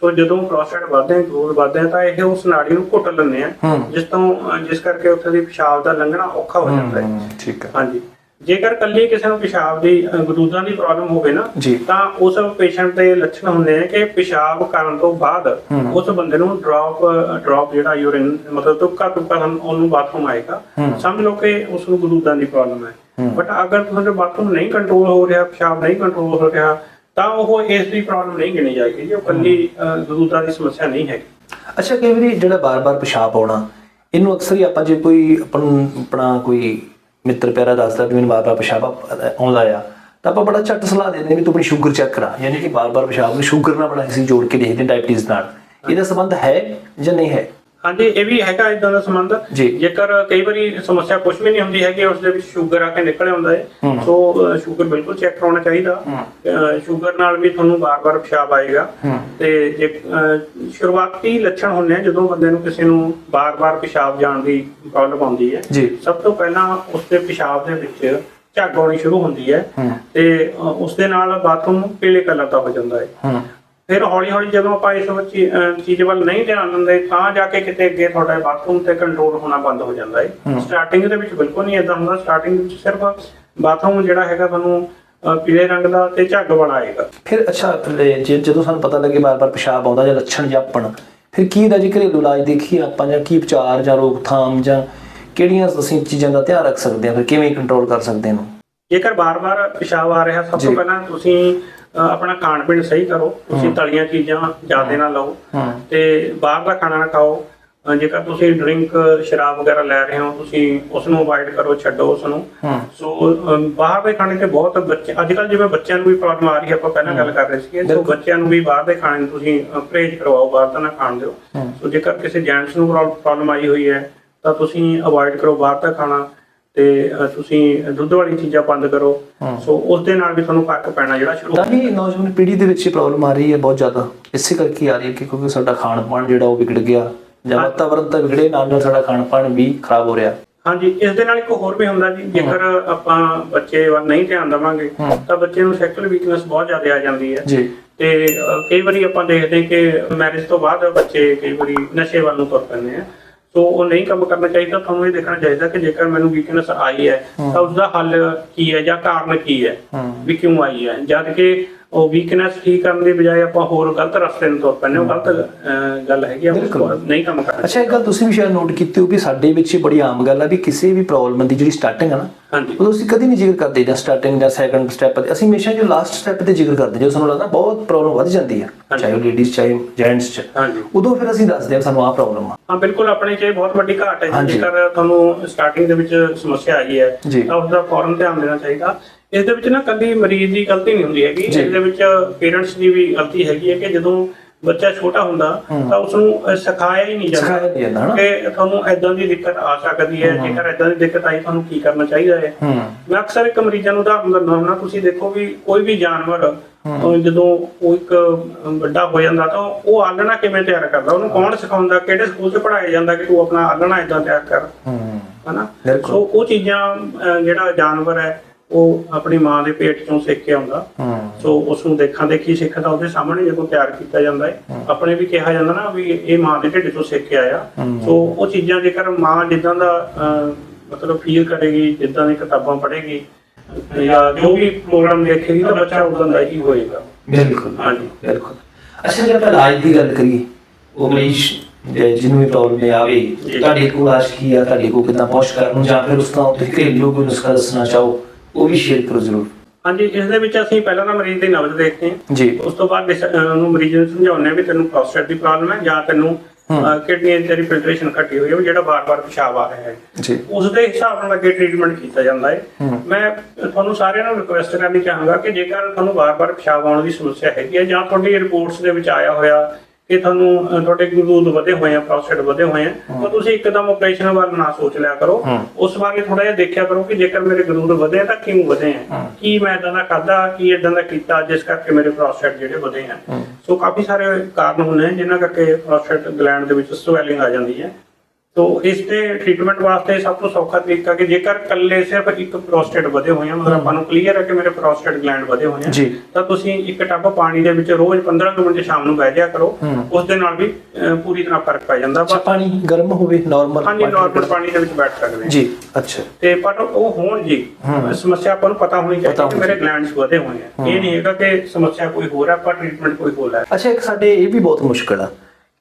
ਸੋ ਜਦੋਂ ਪ੍ਰੋਸਟੇਟ ਵਧਦੇ ਹੈ ਗਰੋਥ ਵਧਦੇ ਹੈ ਤਾਂ ਇਹ ਉਸ ਨਾੜੀ ਨੂੰ ਘੁੱਟ ਲੈਂਦੇ ਆ ਜਿਸ ਤੋਂ ਜਿਸ ਕਰਕੇ ਉੱਥੇ ਦੀ ਪਿਸ਼ਾਬ ਦਾ ਲੰਘਣਾ ਔਖਾ ਹੋ ਜਾਂਦਾ ਹੈ। ਠੀਕ ਹੈ। ਹਾਂਜੀ। ਜੇਕਰ ਕੱਲੀ ਕਿਸੇ ਨੂੰ ਪਿਸ਼ਾਬ ਦੀ ਗਦੂਦਾਂ ਦੀ ਪ੍ਰੋਬਲਮ ਹੋਵੇ ਨਾ ਤਾਂ ਉਸ ਪੇਸ਼ੈਂਟ ਦੇ ਲੱਛਣ ਹੁੰਦੇ ਆ ਕਿ ਪਿਸ਼ਾਬ ਕਰਨ ਤੋਂ ਬਾਅਦ। ਉਸ ਬੰਦੇ ਨੂੰ ਡ੍ਰੌਪ ਡ੍ਰੌਪ ਜਿਹੜਾ ਯੂਰਿਨ ਮਤਲਬ ਤੁਪਕਾ ਤੁਪਕਾ ਉਹਨੂੰ ਬਾਥਰੂਮ ਆਏਗਾ। ਸਮਝ ਲਓ ਕਿ ਉਸ ਨੂੰ ਗਦੂਦਾਂ ਦੀ ਪ੍ਰੋਬਲਮ ਹੂੰ। ਬਟ ਅਗਰ ਤੁਹਾਡੇ ਬਾਥਰੂਮ ਨਹੀਂ ਕੰਟਰੋਲ ਹੋ ਰਿਹਾ ਪਿਸ਼ਾਬ ਨਹੀਂ ਕੰਟਰੋਲ ਹੋ ਰਿਹਾ ਤਾਂ ਉਹ ਇਸ ਦੀ ਪ੍ਰੋਬਲਮ ਨਹੀਂ ਗਿਣੀ ਜਾਏਗੀ ਜੀ। ਉਹ ਕੱਲੀ ਗਦੂਦਾਂ ਦੀ ਸਮੱਸਿਆ ਨਹੀਂ ਹੈਗੀ। ਅੱਛਾ ਕਈ ਵਾਰੀ ਜਿਹੜਾ ਬਾਰ-ਬਾਰ ਪਿਸ਼ਾਬ ਆਉਣਾ ਇਹਨੂੰ ਅਕਸਰ ਹੀ ਆਪਾਂ ਜੇ ਕੋਈ ਆਪਣਾ ਕੋਈ ਮਿੱਤਰ ਪਿਆਰਾ ਦੱਸਦਾ ਵੀ ਮੈਨੂੰ ਬਾਰ-ਬਾਰ ਪਿਸ਼ਾਬ ਆਉਂਦਾ ਆ ਤਾਂ ਆਪਾਂ ਬੜਾ ਝੱਟ ਸਲਾਹ ਦਿੰਦੇ ਵੀ ਤੂੰ ਆਪਣੀ ਸ਼ੂਗਰ ਚੈੱਕ ਕਰਾ। ਯਾਨੀ ਕਿ ਬਾਰ-ਬਾਰ ਪਿਸ਼ਾਬ ਨੂੰ ਸ਼ੂਗਰ ਨਾਲ ਬੜਾ ਅਸੀਂ ਜੋੜ ਕੇ ਦੇਖਦੇ ਡਾਇਬੀਟੀਜ਼ ਨਾਲ। ਇਹਦਾ ਸੰਬੰਧ ਹੈ ਜਾਂ ਨਹੀਂ ਹੈ? ਹਾਂਜੀ ਇਹ ਵੀ ਹੈਗਾ ਇਦਾਂ ਦਾ ਸੰਬੰਧ। ਜੀ। ਜੇਕਰ ਕਈ ਵਾਰੀ ਸਮੱਸਿਆ ਕੁਝ ਵੀ ਨਹੀਂ ਹੁੰਦੀ ਹੈਗੀ ਉਸ ਦੇ ਵਿੱਚ ਸ਼ੂਗਰ ਆ ਕੇ ਨਿਕਲ ਆਉਂਦਾ ਹੈ। ਸੋ ਸ਼ੂਗਰ ਬਿਲਕੁਲ ਚੈੱਕ ਕਰਾਉਣਾ ਚਾਹੀਦਾ। ਸ਼ੂਗਰ ਨਾਲ ਵੀ ਤੁਹਾਨੂੰ ਵਾਰ-ਵਾਰ ਪਿਸ਼ਾਬ ਆਏਗਾ। ਤੇ ਜੇ ਅਹ, ਸ਼ੁਰੂਆਤੀ ਲੱਛਣ ਹੁੰਦੇ ਆ ਜਦੋਂ ਬੰਦੇ ਨੂੰ ਕਿਸੇ ਨੂੰ ਵਾਰ-ਵਾਰ ਪਿਸ਼ਾਬ ਜਾਣ ਦੀ ਪ੍ਰੋਬਲਮ ਆਉਂਦੀ ਹੈ ਜੀ। ਸਭ ਤੋਂ ਪਹਿਲਾਂ ਉਸ ਦੇ ਪਿਸ਼ਾਬ ਦੇ ਵਿੱਚ ਝੱਗ ਆਉਣੀ ਸ਼ੁਰੂ ਹੁੰਦੀ ਹੈ। ਤੇ ਅਹ, ਉਸ ਦੇ ਨਾਲ ਬਾਥਰੂਮ ਪੀਲੇ ਕਲਰ ਦਾ ਹੋ ਜਾਂਦਾ ਹੂੰ। ਫਿਰ ਹੌਲੀ ਹੌਲੀ ਜਦੋਂ ਆਪਾਂ ਇਸ ਵਿੱਚ ਚੀਜ਼ ਵੱਲ ਨਹੀਂ ਧਿਆਨ ਦਿੰਦੇ ਤਾਂ ਜਾ ਕੇ ਕਿਤੇ ਅੱਗੇ ਤੁਹਾਡਾ ਬਾਥਰੂਮ ਤੇ ਕੰਟਰੋਲ ਹੋਣਾ ਬੰਦ ਹੋ ਜਾਂਦਾ ਹੈ। ਸਟਾਰਟਿੰਗ ਦੇ ਵਿੱਚ ਬਿਲਕੁਲ ਨਹੀਂ ਇਦਾਂ ਹੁੰਦਾ ਸਟਾਰਟਿੰਗ ਵਿੱਚ ਸਿਰਫ ਬਾਥਰੂਮ ਜਿਹੜਾ ਹੈਗਾ ਤੁਹਾਨੂੰ ਪੀਲੇ ਰੰਗ ਦਾ ਤੇ ਝੱਗ ਵਾਲਾ ਆਏਗਾ ਫਿਰ ਅੱਛਾ ਜੇ ਜਦੋਂ ਸਾਨੂੰ ਪਤਾ ਲੱਗੇ ਬਾਰ-ਬਾਰ ਪਿਸ਼ਾਬ ਆਉਂਦਾ ਜਾਂ ਲੱਛਣ ਜਾਪਣ ਫਿਰ ਕੀ ਦਾ ਜੀ ਘਰੇਲੂ ਇਲਾਜ ਦੇਖੀਏ ਆਪਾਂ ਜਾਂ ਕੀ ਉਪਚਾਰ ਜਾਂ ਰੋਕਥਾਮ ਜਾਂ ਕਿਹੜੀਆਂ ਅਸੀਂ ਚੀਜ਼ਾਂ ਦਾ ਧਿਆਨ ਰੱਖ ਸਕਦੇ ਹਾਂ ਫਿਰ ਕਿਵੇਂ ਕੰਟਰੋਲ ਕਰ ਸਕਦੇ ਹਾਂ ਜੇਕਰ ਬਾਰ-ਬਾਰ ਪਿਸ਼ਾਬ ਆ ਰਿਹਾ ਸਭ ਜੀ। ਤੋਂ ਪਹਿਲਾਂ ਤੁਸੀਂ ਆਪਣਾ ਖਾਣ ਪੀਣ ਸਹੀ ਕਰੋ ਤੁਸੀਂ ਤਲੀਆਂ ਚੀਜ਼ਾਂ ਜ਼ਿਆਦਾ ਨਾ ਲਓ। ਤੇ ਬਾਹਰ ਦਾ ਖਾਣਾ ਨਾ ਖਾਓ। ਜੇਕਰ ਤੁਸੀਂ ਡਰਿੰਕ ਸ਼ਰਾਬ ਵਗੈਰਾ ਲੈ ਰਹੇ ਹੋ ਤੁਸੀਂ ਉਸ ਨੂੰ ਅਵਾਇਡ ਕਰੋ ਛੱਡੋ ਉਸ ਨੂੰ ਸੋ ਬਾਹਰ ਦੇ ਖਾਣੇ ਤੇ ਬਹੁਤ ਬੱਚੇ ਅੱਜ ਕੱਲ ਜਿਵੇਂ ਬੱਚਿਆਂ ਨੂੰ ਵੀ ਪ੍ਰੋਬਲਮ ਆ ਰਹੀ ਹੈ ਆਪਾਂ ਪਹਿਲਾਂ ਗੱਲ ਕਰ ਰਹੇ ਸੋ ਬਿਲਕੁਲ। ਬੱਚਿਆਂ ਨੂੰ ਵੀ ਬਾਹਰ ਦੇ ਖਾਣੇ ਨੂੰ ਤੁਸੀਂ ਪਰਹੇਜ਼ ਕਰਵਾਓ ਬਾਹਰ ਦਾ ਨਾ ਖਾਣ ਦਿਓ। ਸੋ ਜੇਕਰ ਕਿਸੇ ਜੈਂਟਸ ਨੂੰ ਪ੍ਰੋਬਲਮ ਆਈ ਹੋਈ ਹੈ ਤਾਂ ਤੁਸੀਂ ਅਵੋਇਡ ਕਰੋ ਬਾਹਰ ਦਾ ਖਾਣਾ। ਤੇ ਅ, ਤੁਸੀਂ ਦੁੱਧ ਵਾਲੀ ਚੀਜ਼ਾਂ ਬੰਦ ਕਰੋ। ਸੋ ਉਸ ਦੇ ਨਾਲ ਵੀ ਤੁਹਾਨੂੰ ਫ਼ਰਕ ਪੈਣਾ ਜਿਹੜਾ ਸ਼ੁਰੂ ਤਾਂ ਹੀ ਨੌਜਵਾਨ ਪੀੜ੍ਹੀ ਦੇ ਵਿੱਚ ਪ੍ਰੋਬਲਮ ਆ ਰਹੀ ਹੈ ਬਹੁਤ ਜ਼ਿਆਦਾ। ਇਸੇ ਕਰਕੇ ਆ ਰਹੀ ਹੈ ਕਿ ਕਿਉਂਕਿ ਸਾਡਾ ਖਾਣ ਪਾਣ ਜਿਹੜਾ ਉਹ ਵਿਗੜ ਗਿਆ। ਜਾਂ ਵਾਤਾਵਰਣ ਤਾਂ ਵਿਗੜੇ ਨਾਲ ਨਾਲ ਸਾਡਾ ਖਾਣ ਪਾਣ ਵੀ ਖਰਾਬ ਹੋ ਰਿਹਾ। ਹਾਂਜੀ ਇਸ ਦੇ ਨਾਲ ਇੱਕ ਹੋਰ ਵੀ ਹੁੰਦਾ ਜੀ ਜੇਕਰ ਆਪਾਂ ਬੱਚੇ ਵੱਲ ਨਹੀਂ ਧਿਆਨ ਦੇਵਾਂਗੇ। ਤਾਂ ਬੱਚੇ ਨੂੰ ਸੈਕਸ਼ੂਅਲ ਵੀਕਨੈਸ ਬਹੁਤ ਜ਼ਿਆਦਾ ਆ ਜਾਂਦੀ ਹੈ। ਜੀ। ਤੇ ਕਈ ਵਾਰੀ ਆਪਾਂ ਦੇਖਦੇ ਕਿ ਮੈਰਿਜ ਤੋਂ ਬਾਅਦ ਬੱਚੇ ਕਈ ਵਾਰੀ ਨਸ਼ੇ ਵੱਲ ਨੂੰ ਤੁਰ ਪੈਂਦੇ ਆ। ਸੋ ਉਹ ਨਹੀਂ ਕੰਮ ਕਰਨਾ ਚਾਹੀਦਾ ਤੁਹਾਨੂੰ ਇਹ ਦੇਖਣਾ ਚਾਹੀਦਾ ਕਿ ਜੇਕਰ ਮੈਨੂੰ ਵੀਕਨੈਸ ਆਈ ਹੈ ਤਾਂ ਉਸ ਦਾ ਹੱਲ ਕੀ ਹੈ ਜਾਂ ਕਾਰਨ ਕੀ ਹੈ। ਵੀ ਕਿਉਂ ਆਈ ਹੈ? ਜਦ ਕਿ ਉਹ ਵੀਕਨੈਸ ਠੀਕ ਕਰਨ ਦੀ ਬਜਾਏ ਆਪਾਂ ਹੋਰ ਗਲਤ ਰਸਤੇ ਨੂੰ ਤੁਰ ਪੈਂਦੇ ਉਹ ਗਲਤ ਗੱਲ ਹੈਗੀ ਆ ਬਿਲਕੁਲ। ਉਹ ਨਹੀਂ ਕੰਮ ਕਰਨਾ ਅੱਛਾ ਇੱਕ ਗੱਲ ਤੁਸੀਂ ਵੀ ਸ਼ਾਇਦ ਨੋਟ ਕੀਤੀ ਹੋ ਵੀ ਸਾਡੇ ਵਿੱਚ ਬੜੀ ਆਮ ਗੱਲ ਆ ਵੀ ਕਿਸੇ ਵੀ ਪ੍ਰੋਬਲਮ ਦੀ ਜਿਹੜੀ ਸਟਾਰਟਿੰਗ ਆ ਨਾ ਉਦੋਂ ਅਸੀਂ ਕਦੀ ਨਹੀਂ ਜ਼ਿਕਰ ਕਰਦੇ ਜਾਂ ਸਟਾਰਟਿੰਗ ਜਾਂ ਸੈਕੰਡ ਸਟੈਪ ਤੇ। ਅਸੀਂ ਹਮੇਸ਼ਾ ਜੋ ਲਾਸਟ ਸਟੈਪ ਤੇ ਜ਼ਿਕਰ ਕਰਦੇ ਜਦੋਂ ਸਾਨੂੰ ਲੱਗਦਾ ਬਹੁਤ ਪ੍ਰੋਬਲਮ ਵੱਧ ਜਾਂਦੀ ਆ। ਚਾਹੇ ਉਹ ਲੇਡੀਜ਼ ਚਾਹੇ ਜੈਂਟਸ ਚ। ਹਾਂਜੀ। ਉਦੋਂ ਫਿਰ ਅਸੀਂ ਦੱਸਦੇ ਹਾਂ ਸਾਨੂੰ ਆਹ ਪ੍ਰੋਬਲਮ ਆ। ਹਾਂ ਬਿਲਕੁਲ ਆਪਣੇ 'ਚ ਇਹ ਬਹੁਤ ਵੱਡੀ ਘਾਟ ਹੈ। ਜੇਕਰ ਤੁਹਾਨੂੰ ਸਟਾਰਟਿੰਗ ਦੇ ਵਿੱਚ ਸਮੱਸਿਆ ਆਈ ਹੈ ਜੀ। ਤਾਂ ਉਸ ਦਾ ਫੌਰਨ ਧਿਆਨ ਦੇਣਾ ਚਾਹੀਦਾ। ਇਸ ਦੇ ਵਿੱਚ ਨਾ ਕੱਲੀ ਮਰੀਜ਼ ਦੀ ਗਲਤੀ ਨਹੀਂ ਹੁੰਦੀ ਹੈਗੀ। ਇਸ ਦੇ ਵਿੱਚ ਪੇਰੈਂਟਸ ਦੀ ਵੀ ਗਲਤੀ ਹੈਗੀ ਹੈ ਕਿ ਜਦੋਂ ਬੱਚਾ ਛੋਟਾ ਹੁੰਦਾ ਤਾਂ ਉਸ ਨੂੰ ਸਿਖਾਇਆ ਹੀ ਨਹੀਂ ਜਾਂਦਾ। ਕਿ ਤੁਹਾਨੂੰ ਐਦਾਂ ਦੀ ਦਿੱਕਤ ਆ ਸਕਦੀ ਹੈ। ਜੇਕਰ ਐਦਾਂ ਦੀ ਦਿੱਕਤ ਆਈ ਤੁਹਾਨੂੰ ਕੀ ਕਰਨਾ ਚਾਹੀਦਾ ਹੈ? ਮੈਂ ਅਕਸਰ ਇੱਕ ਮਰੀਜ਼ਾਂ ਨੂੰ ਉਦਾਹਰਨ ਦਿੰਦਾ ਹੁੰਦਾ ਤੁਸੀਂ ਦੇਖੋ ਵੀ ਕੋਈ ਵੀ ਜਾਨਵਰ ਜਦੋਂ ਉਹ ਇੱਕ ਵੱਡਾ ਹੋ ਜਾਂਦਾ ਤਾਂ ਉਹ ਆਲਣਾ ਕਿਵੇਂ ਤਿਆਰ ਕਰਦਾ? ਉਹਨੂੰ ਕੌਣ ਸਿਖਾਉਂਦਾ? ਕਿਹੜੇ ਸਕੂਲ 'ਚ ਪੜਾਇਆ ਜਾਂਦਾ ਕਿ ਤੂੰ ਆਪਣਾ ਆਲਣਾ ਇਦਾਂ ਤਿਆਰ ਕਰ? ਹਨਾ। ਸੋ ਉਹ ਚੀਜ਼ਾਂ ਜਿਹੜਾ ਜਾਨਵਰ ਹੈ ਉਹ ਆਪਣੀ ਮਾਂ ਦੇ ਪੇਟ 'ਚੋਂ ਸਿੱਖ ਕੇ ਆਉਂਦਾ। ਸੋ ਉਸ ਨੂੰ ਦੇਖਾਂ ਦੇਖੀ ਸਿੱਖਦਾ ਉਹਦੇ ਸਾਹਮਣੇ ਜਦੋਂ ਤਿਆਰ ਕੀਤਾ ਜਾਂਦਾ ਹੈ। ਆਪਣੇ ਵੀ ਕਿਹਾ ਜਾਂਦਾ ਨਾ ਵੀ ਇਹ ਮਾਂ ਦੇ ਢਿੱਡ ਤੋਂ ਸਿੱਖ ਕੇ ਆਇਆ। ਸੋ ਉਹ ਚੀਜ਼ਾਂ ਜੇਕਰ ਮਾਂ ਜਿੱਦਾਂ ਦਾ ਮਤਲਬ ਫੀਲ ਕਰੇਗੀ ਜਿੱਦਾਂ ਦੀ ਕਿਤਾਬਾਂ ਪੜ੍ਹੇਗੀ ਜਾਂ ਜੋ ਵੀ ਪ੍ਰੋਗਰਾਮ ਦੇਖੇਗੀ ਤਾਂ ਬੱਚਾ ਉਦਾਂ ਦਾ ਹੀ ਹੋਏਗਾ। ਬਿਲਕੁਲ। ਹਾਂਜੀ। ਬਿਲਕੁਲ। ਅੱਛਾ ਜੇ ਆਪਾਂ ਇਲਾਜ ਦੀ ਗੱਲ ਕਰੀਏ ਉਹ ਮਰੀਜ਼ ਜਿਹਨੂੰ ਵੀ ਪ੍ਰੋਬਲਮ ਆਵੇ ਤੁਹਾਡੇ ਕੋਲ ਇਲਾਜ ਕੀ ਆ ਤੁਹਾਡੇ ਕੋਲ ਕਿਦਾਂ ਪਹੁੰਚ ਕਰਨ ਨੂੰ ਜਾਂ ਫਿਰ ਉਸ ਤੋਂ ਤੁਸੀਂ ਘਰੇਲੂ ਕੋਈ ਨੁਸਖਾ ਦੱਸਣਾ ਚਾਹੋ ਉਹ ਵੀ ਸ਼ੇਅਰ ਕਰੋ ਜ਼ਰੂਰ। ਹਾਂਜੀ ਇਸ ਦੇ ਵਿੱਚ ਅਸੀਂ ਪਹਿਲਾਂ ਤਾਂ ਮਰੀਜ਼ ਦੀ ਨਬਜ਼ ਦੇਖਦੇ ਹਾਂ ਜੀ। ਉਸ ਤੋਂ ਬਾਅਦ ਡਿਸ- ਅਹ ਉਹਨੂੰ ਮਰੀਜ਼ ਨੂੰ ਸਮਝਾਉਂਦੇ ਹਾਂ ਵੀ ਤੈਨੂੰ ਪ੍ਰੋਸਟੇਟ ਦੀ ਪ੍ਰੋਬਲਮ ਹੈ ਜਾਂ ਤੈਨੂੰ ਕਿਡਨੀ ਦੀ ਤੇਰੀ ਫਿਲਟਰੇਸ਼ਨ ਘਟੀ ਹੋਈ ਹੈ ਵੀ ਜਿਹੜਾ ਵਾਰ-ਵਾਰ ਪਿਸ਼ਾਬ ਆ ਰਿਹਾ ਹੈ। ਜੀ। ਉਸ ਦੇ ਹਿਸਾਬ ਨਾਲ ਅੱਗੇ ਟ੍ਰੀਟਮੈਂਟ ਕੀਤਾ ਜਾਂਦਾ ਹੈ। ਮੈਂ ਤੁਹਾਨੂੰ ਸਾਰਿਆਂ ਨੂੰ ਰਿਕੁਐਸਟ ਕਰਨੀ ਚਾਹਾਂਗਾ ਕਿ ਜੇਕਰ ਤੁਹਾਨੂੰ ਵਾਰ-ਵਾਰ ਪਿਸ਼ਾਬ ਆਉਣ ਦੀ ਸਮੱਸਿਆ ਹੈਗੀ ਹੈ ਜਾਂ ਤੁਹਾਡੀ ਰਿਪੋਰਟਸ ਦੇ ਵਿੱਚ ਆਇਆ ਹੋਇਆ ਕਿ ਤੁਹਾਨੂੰ ਅਹ, ਤੁਹਾਡੇ ਗਲੂਕੋਜ਼ ਵਧੇ ਹੋਏ ਆ ਪ੍ਰੋਸਟੇਟ ਵਧੇ ਹੋਏ ਆ ਤਾਂ ਤੁਸੀਂ ਇੱਕਦਮ ਆਪਰੇਸ਼ਨ ਵੱਲ ਨਾ ਸੋਚ ਲਿਆ ਕਰੋ। ਉਸ ਬਾਰੇ ਥੋੜਾ ਜਿਹਾ ਦੇਖਿਆ ਕਰੋ ਕਿ ਜੇਕਰ ਮੇਰੇ ਗਲੂਕੋਜ਼ ਵਧੇ ਆ ਤਾਂ ਕਿਉਂ ਵਧੇ ਆ? ਕੀ ਮੈਂ ਇਦਾਂ ਦਾ ਖਾਦਾ ਕੀ ਇਦਾਂ ਦਾ ਕੀਤਾ ਜਿਸ ਕਰਕੇ ਮੇਰੇ ਪ੍ਰੋਸਟੇਟ ਜਿਹੜੇ ਵਧੇ ਆ। ਸੋ ਕਾਫੀ ਸਾਰੇ ਕਾਰਨ ਹੁੰਦੇ ਆ ਜਿਨ੍ਹਾਂ ਕਰਕੇ ਪ੍ਰੋਸਟੇਟ ਗਲੈਂਡ ਦੇ ਵਿੱਚ ਸਵੈਲਿੰਗ ਆ ਜਾਂਦੀ ਹੈ। ਤੋ ਇਸ ਦੇ ਟ੍ਰੀਟਮੈਂਟ ਵਾਸਤੇ ਸਭ ਤੋਂ ਸੌਖਾ ਤਰੀਕਾ ਕਿ ਜੇਕਰ ਕੱਲੇ ਸਿਰਫ ਇੱਕ ਪ੍ਰੋਸਟੇਟ ਵਧੇ ਹੋਏ ਆ ਮਤਲਬ ਆਪਾਂ ਨੂੰ ਕਲੀਅਰ ਹੈ ਕਿ ਮੇਰੇ ਪ੍ਰੋਸਟੇਟ ਗਲੈਂਡ ਵਧੇ ਹੋਏ ਆ। ਤਾਂ ਤੁਸੀਂ ਇੱਕ ਟੱਬ ਪਾਣੀ ਦੇ ਵਿੱਚ ਰੋਜ਼ 15 ਕੁ ਮਿੰਟ ਸ਼ਾਮ ਨੂੰ ਬਹਿ ਜਾਇਆ ਕਰੋ। ਉਸ ਦੇ ਨਾਲ ਵੀ ਪੂਰੀ ਤਰ੍ਹਾਂ ਫ਼ਰਕ ਪੈ ਜਾਂਦਾ। ਬਸ ਪਾਣੀ ਗਰਮ ਹੋਵੇ ਨਾਰਮਲ ਹਾਂਜੀ ਨਾਰਮਲ ਪਾਣੀ। ਦੇ ਵਿੱਚ ਬੈਠ ਸਕਦੇ ਜੀ ਅੱਛਾ। ਤੇ ਪਰ ਉਹ ਹੋਣ ਜੀ ਸਮੱਸਿਆ ਆਪਾਂ ਨੂੰ ਪਤਾ ਹੋਣੀ ਚਾਹੀਦੀ ਕਿ ਮੇਰੇ ਗਲੈਂਡਸ ਵਧੇ ਹੋਏ ਆ। ਇਹ ਨਹੀਂ ਹੈਗਾ ਕਿ ਸਮੱਸਿਆ ਕੋਈ ਹੋਰ ਹੈ ਆਪਾਂ ਟ੍ਰੀਟਮੈਂਟ ਕੋਈ ਹੋਰ ਹੈ ਅੱਛਾ ਇੱਕ ਸਾਡੇ ਇਹ ਵੀ ਬਹੁਤ ਮੁਸ਼ਕਲ ਆ